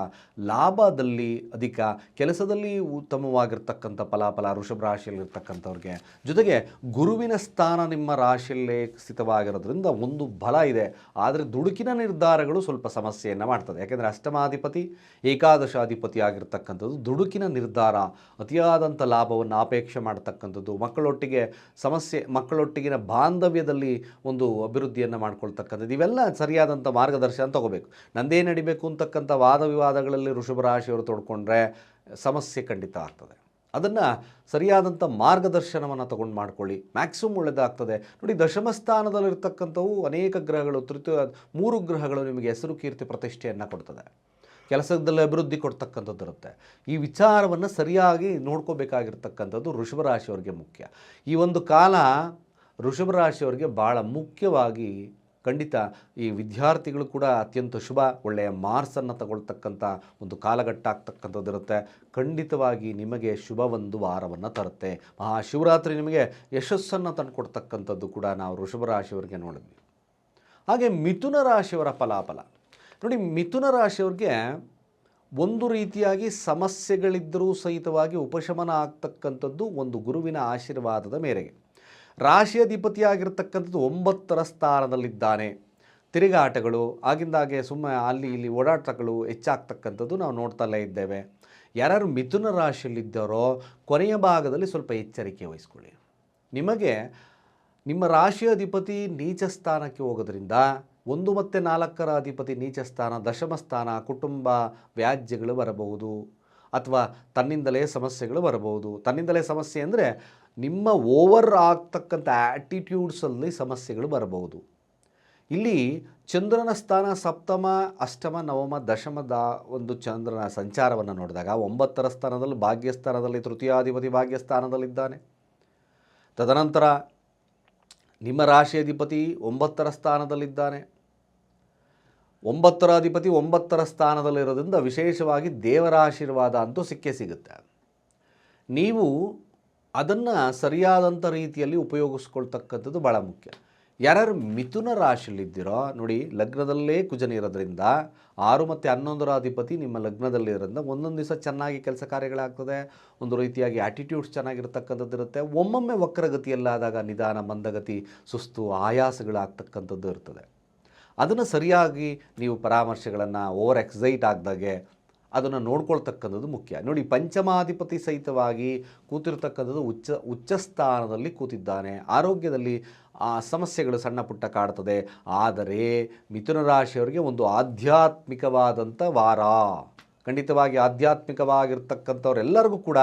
A: ಲಾಭದಲ್ಲಿ ಅಧಿಕ, ಕೆಲಸದಲ್ಲಿ ಉತ್ತಮವಾಗಿರ್ತಕ್ಕಂಥ ಫಲಾಫಲ ವೃಷಭ ರಾಶಿಯಲ್ಲಿರ್ತಕ್ಕಂಥವ್ರಿಗೆ. ಜೊತೆಗೆ ಗುರುವಿನ ಸ್ಥಾನ ನಿಮ್ಮ ರಾಶಿಯಲ್ಲೇ ಸ್ಥಿತವಾಗಿರೋದ್ರಿಂದ ಒಂದು ಬಲ ಇದೆ. ಆದರೆ ದುಡುಕಿನ ನಿರ್ಧಾರಗಳು ಸ್ವಲ್ಪ ಸಮಸ್ಯೆಯನ್ನು ಮಾಡ್ತದೆ. ಯಾಕೆಂದರೆ ಅಷ್ಟಮಾಧಿಪತಿ, ಏಕಾದಶಾಧಿಪತಿ ಆಗಿರ್ತಕ್ಕಂಥದ್ದು ದುಡುಕಿನ ನಿರ್ಧಾರ ಅತಿಯಾದಂಥ ಲಾಭವನ್ನು ಅಪೇಕ್ಷೆ ಮಾಡ್ತಕ್ಕಂಥದ್ದು, ಮಕ್ಕಳೊಟ್ಟಿಗೆ ಸಮಸ್ಯೆ, ಮಕ್ಕಳೊಟ್ಟಿಗಿನ ಬಾಂಧವ್ಯದಲ್ಲಿ ಒಂದು ಅಭಿವೃದ್ಧಿಯನ್ನು ಮಾಡ್ಕೊಳ್ತಕ್ಕಂಥದ್ದು. ಇವೆಲ್ಲ ಸರಿಯಾದಂಥ ಮಾರ್ಗದರ್ಶನ ತಗೋಬೇಕು. ನಂದೇ ನಡಿಬೇಕು ಅಂತಕ್ಕಂಥ ವಾದ ವಿವಾದಗಳಲ್ಲಿ ಋಷಭರಾಶಿಯವರು ತೊಡ್ಕೊಂಡ್ರೆ ಸಮಸ್ಯೆ ಖಂಡಿತ ಆಗ್ತದೆ. ಅದನ್ನು ಸರಿಯಾದಂಥ ಮಾರ್ಗದರ್ಶನವನ್ನು ತಗೊಂಡು ಮಾಡ್ಕೊಳ್ಳಿ. ಮ್ಯಾಕ್ಸಿಮಮ್ ಒಳ್ಳೆಯದಾಗ್ತದೆ ನೋಡಿ ದಶಮ ಸ್ಥಾನದಲ್ಲಿರ್ತಕ್ಕಂಥವು ಅನೇಕ ಗ್ರಹಗಳು ತೃತೀಯ ಮೂರು ಗ್ರಹಗಳು ನಿಮಗೆ ಹೆಸರು ಕೀರ್ತಿ ಪ್ರತಿಷ್ಠೆಯನ್ನು ಕೊಡ್ತದೆ. ಕೆಲಸದಲ್ಲಿ ಅಭಿವೃದ್ಧಿ ಕೊಡ್ತಕ್ಕಂಥದ್ದು ಇರುತ್ತೆ. ಈ ವಿಚಾರವನ್ನು ಸರಿಯಾಗಿ ನೋಡ್ಕೋಬೇಕಾಗಿರ್ತಕ್ಕಂಥದ್ದು ವೃಷಭರಾಶಿಯವ್ರಿಗೆ ಮುಖ್ಯ. ಈ ಒಂದು ಕಾಲ ವೃಷಭರಾಶಿಯವ್ರಿಗೆ ಭಾಳ ಮುಖ್ಯವಾಗಿ ಖಂಡಿತ ಈ ವಿದ್ಯಾರ್ಥಿಗಳು ಕೂಡ ಅತ್ಯಂತ ಶುಭ, ಒಳ್ಳೆಯ ಮಾರ್ಕ್ಸನ್ನು ತಗೊಳ್ತಕ್ಕಂಥ ಒಂದು ಕಾಲಘಟ್ಟ ಆಗ್ತಕ್ಕಂಥದ್ದು ಇರುತ್ತೆ. ಖಂಡಿತವಾಗಿ ನಿಮಗೆ ಶುಭ ಒಂದು ವಾರವನ್ನು ತರುತ್ತೆ. ಮಹಾಶಿವರಾತ್ರಿ ನಿಮಗೆ ಯಶಸ್ಸನ್ನು ತಂದುಕೊಡ್ತಕ್ಕಂಥದ್ದು ಕೂಡ ನಾವು ವೃಷಭ ರಾಶಿಯವರಿಗೆ ನೋಡಿದ್ವಿ. ಹಾಗೆ ಮಿಥುನ ರಾಶಿಯವರ ಫಲಾಫಲ. ನೋಡಿ, ಮಿಥುನ ರಾಶಿಯವ್ರಿಗೆ ಒಂದು ರೀತಿಯಾಗಿ ಸಮಸ್ಯೆಗಳಿದ್ದರೂ ಸಹಿತವಾಗಿ ಉಪಶಮನ ಆಗ್ತಕ್ಕಂಥದ್ದು ಒಂದು ಗುರುವಿನ ಆಶೀರ್ವಾದದ ಮೇರೆಗೆ. ರಾಶಿ ಅಧಿಪತಿಯಾಗಿರ್ತಕ್ಕಂಥದ್ದು ಒಂಬತ್ತರ ಸ್ಥಾನದಲ್ಲಿದ್ದಾನೆ. ತಿರುಗಾಟಗಳು, ಆಗಿಂದಾಗೆ ಸುಮ್ಮನೆ ಅಲ್ಲಿ ಇಲ್ಲಿ ಓಡಾಟಗಳು ಹೆಚ್ಚಾಗ್ತಕ್ಕಂಥದ್ದು ನಾವು ನೋಡ್ತಲೇ ಇದ್ದೇವೆ. ಯಾರು ಮಿಥುನ ರಾಶಿಯಲ್ಲಿದ್ದಾರೋ, ಕೊನೆಯ ಭಾಗದಲ್ಲಿ ಸ್ವಲ್ಪ ಎಚ್ಚರಿಕೆ ವಹಿಸ್ಕೊಳ್ಳಿ. ನಿಮಗೆ ನಿಮ್ಮ ರಾಶಿ ಅಧಿಪತಿ ನೀಚ ಸ್ಥಾನಕ್ಕೆ ಹೋಗೋದ್ರಿಂದ ಒಂದು ಮತ್ತು ನಾಲ್ಕರ ಅಧಿಪತಿ ನೀಚ ಸ್ಥಾನ, ದಶಮ ಸ್ಥಾನ, ಕುಟುಂಬ ವ್ಯಾಜ್ಯಗಳು ಬರಬಹುದು. ಅಥವಾ ತನ್ನಿಂದಲೇ ಸಮಸ್ಯೆಗಳು ಬರಬಹುದು. ತನ್ನಿಂದಲೇ ಸಮಸ್ಯೆ ಅಂದರೆ ನಿಮ್ಮ ಓವರ್ ಆಗ್ತಕ್ಕಂಥ ಆ್ಯಟಿಟ್ಯೂಡ್ಸಲ್ಲಿ ಸಮಸ್ಯೆಗಳು ಬರಬಹುದು. ಇಲ್ಲಿ ಚಂದ್ರನ ಸ್ಥಾನ ಸಪ್ತಮ, ಅಷ್ಟಮ, ನವಮ ದಶಮದ ಒಂದು ಚಂದ್ರನ ಸಂಚಾರವನ್ನು ನೋಡಿದಾಗ ಒಂಬತ್ತರ ಸ್ಥಾನದಲ್ಲಿ ಭಾಗ್ಯಸ್ಥಾನದಲ್ಲಿ ತೃತೀಯಾಧಿಪತಿ ಭಾಗ್ಯಸ್ಥಾನದಲ್ಲಿದ್ದಾನೆ. ತದನಂತರ ನಿಮ್ಮ ರಾಶಿ ಅಧಿಪತಿ ಒಂಬತ್ತರ ಸ್ಥಾನದಲ್ಲಿದ್ದಾನೆ. ಒಂಬತ್ತರ ಅಧಿಪತಿ ಒಂಬತ್ತರ ಸ್ಥಾನದಲ್ಲಿರೋದ್ರಿಂದ ವಿಶೇಷವಾಗಿ ದೇವರ ಆಶೀರ್ವಾದ ಅಂತೂ ಸಿಕ್ಕೇ ಸಿಗುತ್ತೆ. ನೀವು ಅದನ್ನು ಸರಿಯಾದಂಥ ರೀತಿಯಲ್ಲಿ ಉಪಯೋಗಿಸ್ಕೊಳ್ತಕ್ಕಂಥದ್ದು ಭಾಳ ಮುಖ್ಯ. ಯಾರ್ಯಾರು ಮಿಥುನ ರಾಶಿಯಲ್ಲಿದ್ದೀರೋ, ನೋಡಿ, ಲಗ್ನದಲ್ಲೇ ಕುಜನಿರೋದ್ರಿಂದ ಆರು ಮತ್ತು ಹನ್ನೊಂದರ ಅಧಿಪತಿ ನಿಮ್ಮ ಲಗ್ನದಲ್ಲಿ ಇರೋದ್ರಿಂದ ಒಂದೊಂದು ದಿವಸ ಚೆನ್ನಾಗಿ ಕೆಲಸ ಕಾರ್ಯಗಳಾಗ್ತದೆ. ಒಂದು ರೀತಿಯಾಗಿ ಆ್ಯಟಿಟ್ಯೂಡ್ಸ್ ಚೆನ್ನಾಗಿರ್ತಕ್ಕಂಥದ್ದು ಇರುತ್ತೆ. ಒಮ್ಮೊಮ್ಮೆ ವಕ್ರಗತಿಯಲ್ಲಾದಾಗ ನಿಧಾನ, ಮಂದಗತಿ, ಸುಸ್ತು, ಆಯಾಸಗಳಾಗ್ತಕ್ಕಂಥದ್ದು ಇರ್ತದೆ. ಅದನ್ನು ಸರಿಯಾಗಿ ನೀವು ಪರಾಮರ್ಶೆಗಳನ್ನು ಓವರ್ ಎಕ್ಸೈಟ್ ಆಗ್ದಾಗೆ ಅದನ್ನು ನೋಡ್ಕೊಳ್ತಕ್ಕಂಥದ್ದು ಮುಖ್ಯ. ನೋಡಿ, ಪಂಚಮಾಧಿಪತಿ ಸಹಿತವಾಗಿ ಕೂತಿರ್ತಕ್ಕಂಥದ್ದು ಉಚ್ಚ ಉಚ್ಚ ಸ್ಥಾನದಲ್ಲಿ ಕೂತಿದ್ದಾನೆ. ಆರೋಗ್ಯದಲ್ಲಿ ಆ ಸಮಸ್ಯೆಗಳು ಸಣ್ಣ ಪುಟ್ಟ ಕಾಡ್ತದೆ. ಆದರೆ ಮಿಥುನ ರಾಶಿಯವರಿಗೆ ಒಂದು ಆಧ್ಯಾತ್ಮಿಕವಾದಂಥ ವಾರ. ಖಂಡಿತವಾಗಿ ಆಧ್ಯಾತ್ಮಿಕವಾಗಿರ್ತಕ್ಕಂಥವ್ರೆಲ್ಲರಿಗೂ ಕೂಡ,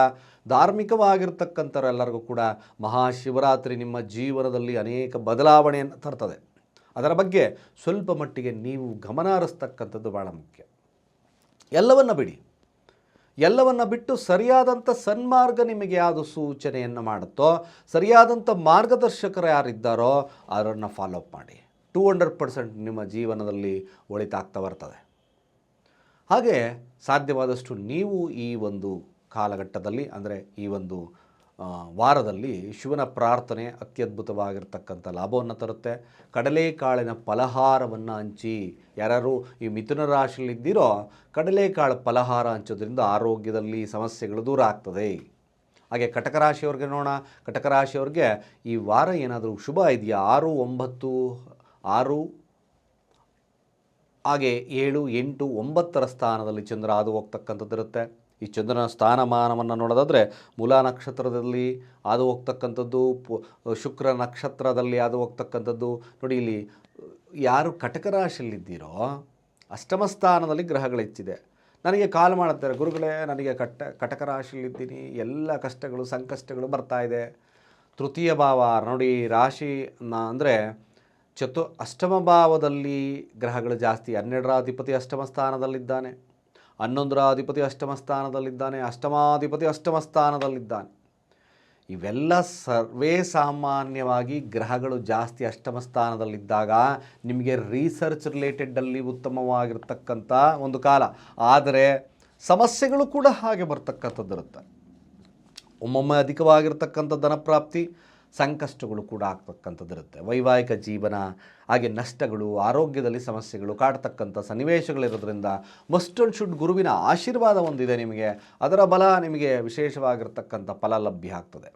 A: ಧಾರ್ಮಿಕವಾಗಿರ್ತಕ್ಕಂಥವ್ರೆಲ್ಲರಿಗೂ ಕೂಡ ಮಹಾಶಿವರಾತ್ರಿ ನಿಮ್ಮ ಜೀವನದಲ್ಲಿ ಅನೇಕ ಬದಲಾವಣೆಯನ್ನು ತರ್ತದೆ. ಅದರ ಬಗ್ಗೆ ಸ್ವಲ್ಪ ಮಟ್ಟಿಗೆ ನೀವು ಗಮನ ಹರಿಸ್ತಕ್ಕಂಥದ್ದು ಭಾಳ ಮುಖ್ಯ. ಎಲ್ಲವನ್ನ ಬಿಡಿ. ಎಲ್ಲವನ್ನು ಬಿಟ್ಟು ಸರಿಯಾದಂಥ ಸನ್ಮಾರ್ಗ ನಿಮಗೆ ಯಾವುದು ಸೂಚನೆಯನ್ನು ಮಾಡುತ್ತೋ ಸರಿಯಾದಂಥ ಮಾರ್ಗದರ್ಶಕರು ಯಾರಿದ್ದಾರೋ ಅವರನ್ನು ಫಾಲೋ ಅಪ್ ಮಾಡಿ. ಟೂ ಹಂಡ್ರೆಡ್ ಪರ್ಸೆಂಟ್ ನಿಮ್ಮ ಜೀವನದಲ್ಲಿ ಒಳಿತಾಗ್ತಾ ಬರ್ತದೆ. ಹಾಗೆ ಸಾಧ್ಯವಾದಷ್ಟು ನೀವು ಈ ಒಂದು ಕಾಲಘಟ್ಟದಲ್ಲಿ, ಅಂದರೆ ಈ ಒಂದು ವಾರದಲ್ಲಿ ಶಿವನ ಪ್ರಾರ್ಥನೆ ಅತ್ಯದ್ಭುತವಾಗಿರ್ತಕ್ಕಂಥ ಲಾಭವನ್ನು ತರುತ್ತೆ. ಕಡಲೆಕಾಳಿನ ಫಲಹಾರವನ್ನು ಹಂಚಿ ಯಾರು ಈ ಮಿಥುನ ರಾಶಿಯಲ್ಲಿದ್ದೀರೋ ಕಡಲೆಕಾಳು ಫಲಹಾರ ಹಂಚೋದ್ರಿಂದ ಆರೋಗ್ಯದಲ್ಲಿ ಸಮಸ್ಯೆಗಳು ದೂರ ಆಗ್ತದೆ. ಹಾಗೆ ಕಟಕ ರಾಶಿಯವ್ರಿಗೆ ನೋಡೋಣ. ಕಟಕ ರಾಶಿಯವ್ರಿಗೆ ಈ ವಾರ ಏನಾದರೂ ಶುಭ ಇದೆಯಾ? ಆರು, ಒಂಬತ್ತು, ಆರು, ಹಾಗೆ ಏಳು, ಎಂಟು, ಒಂಬತ್ತರ ಸ್ಥಾನದಲ್ಲಿ ಚಂದ್ರ ಹಾದು ಹೋಗ್ತಕ್ಕಂಥದ್ದು ಇರುತ್ತೆ ಈ ಚಂದ್ರನ ಸ್ಥಾನಮಾನವನ್ನು ನೋಡೋದಾದರೆ ಮುಲಾ ನಕ್ಷತ್ರದಲ್ಲಿ ಅದು ಹೋಗ್ತಕ್ಕಂಥದ್ದು ಶುಕ್ರ ನಕ್ಷತ್ರದಲ್ಲಿ ಅದು ಹೋಗ್ತಕ್ಕಂಥದ್ದು ನೋಡಿ ಇಲ್ಲಿ, ಯಾರು ಕಟಕ ರಾಶಿಯಲ್ಲಿದ್ದೀರೋ ಅಷ್ಟಮ ಸ್ಥಾನದಲ್ಲಿ ಗ್ರಹಗಳು ಹೆಚ್ಚಿದೆ. ನನಗೆ ಕಾಲ್ ಮಾಡುತ್ತಾರೆ, ಗುರುಗಳೇ, ನನಗೆ ಕಟ್ಟ, ಕಟಕ ರಾಶಿಯಲ್ಲಿದ್ದೀನಿ. ಎಲ್ಲ ಕಷ್ಟಗಳು, ಸಂಕಷ್ಟಗಳು ಬರ್ತಾ ಇದೆ. ತೃತೀಯ ಭಾವ, ನೋಡಿ ರಾಶಿ ಅಂದರೆ ಚತು ಅಷ್ಟಮ ಭಾವದಲ್ಲಿ ಗ್ರಹಗಳು ಜಾಸ್ತಿ. ಹನ್ನೆರಡರ ಅಧಿಪತಿ ಅಷ್ಟಮ ಸ್ಥಾನದಲ್ಲಿದ್ದಾನೆ. ಹನ್ನೊಂದರ ಅಧಿಪತಿ ಅಷ್ಟಮ ಸ್ಥಾನದಲ್ಲಿದ್ದಾನೆ ಅಷ್ಟಮಾಧಿಪತಿ ಅಷ್ಟಮ ಸ್ಥಾನದಲ್ಲಿದ್ದಾನೆ ಇವೆಲ್ಲ ಸರ್ವೇ ಸಾಮಾನ್ಯವಾಗಿ ಗ್ರಹಗಳು ಜಾಸ್ತಿ ಅಷ್ಟಮ ಸ್ಥಾನದಲ್ಲಿದ್ದಾಗ ನಿಮಗೆ ರಿಸರ್ಚ್ ರಿಲೇಟೆಡ್ಡಲ್ಲಿ ಉತ್ತಮವಾಗಿರ್ತಕ್ಕಂಥ ಒಂದು ಕಾಲ. ಆದರೆ ಸಮಸ್ಯೆಗಳು ಕೂಡ ಹಾಗೆ ಬರ್ತಕ್ಕಂಥದ್ದಿರುತ್ತೆ. ಒಮ್ಮೊಮ್ಮೆ ಅಧಿಕವಾಗಿರ್ತಕ್ಕಂಥ ಧನಪ್ರಾಪ್ತಿ ಸಂಕಷ್ಟಗಳು ಕೂಡ ಆಗ್ತಕ್ಕಂಥದ್ದಿರುತ್ತೆ ವೈವಾಹಿಕ ಜೀವನ, ಹಾಗೆ ನಷ್ಟಗಳು, ಆರೋಗ್ಯದಲ್ಲಿ ಸಮಸ್ಯೆಗಳು ಕಾಡ್ತಕ್ಕಂಥ ಸನ್ನಿವೇಶಗಳಿರೋದ್ರಿಂದ ಮಸ್ಟ್ ಅಂಡ್ ಶುಡ್ ಗುರುವಿನ ಆಶೀರ್ವಾದ ಒಂದಿದೆ ನಿಮಗೆ. ಅದರ ಬಲ ನಿಮಗೆ ವಿಶೇಷವಾಗಿರ್ತಕ್ಕಂಥ ಫಲ ಲಭ್ಯ ಆಗ್ತದೆ.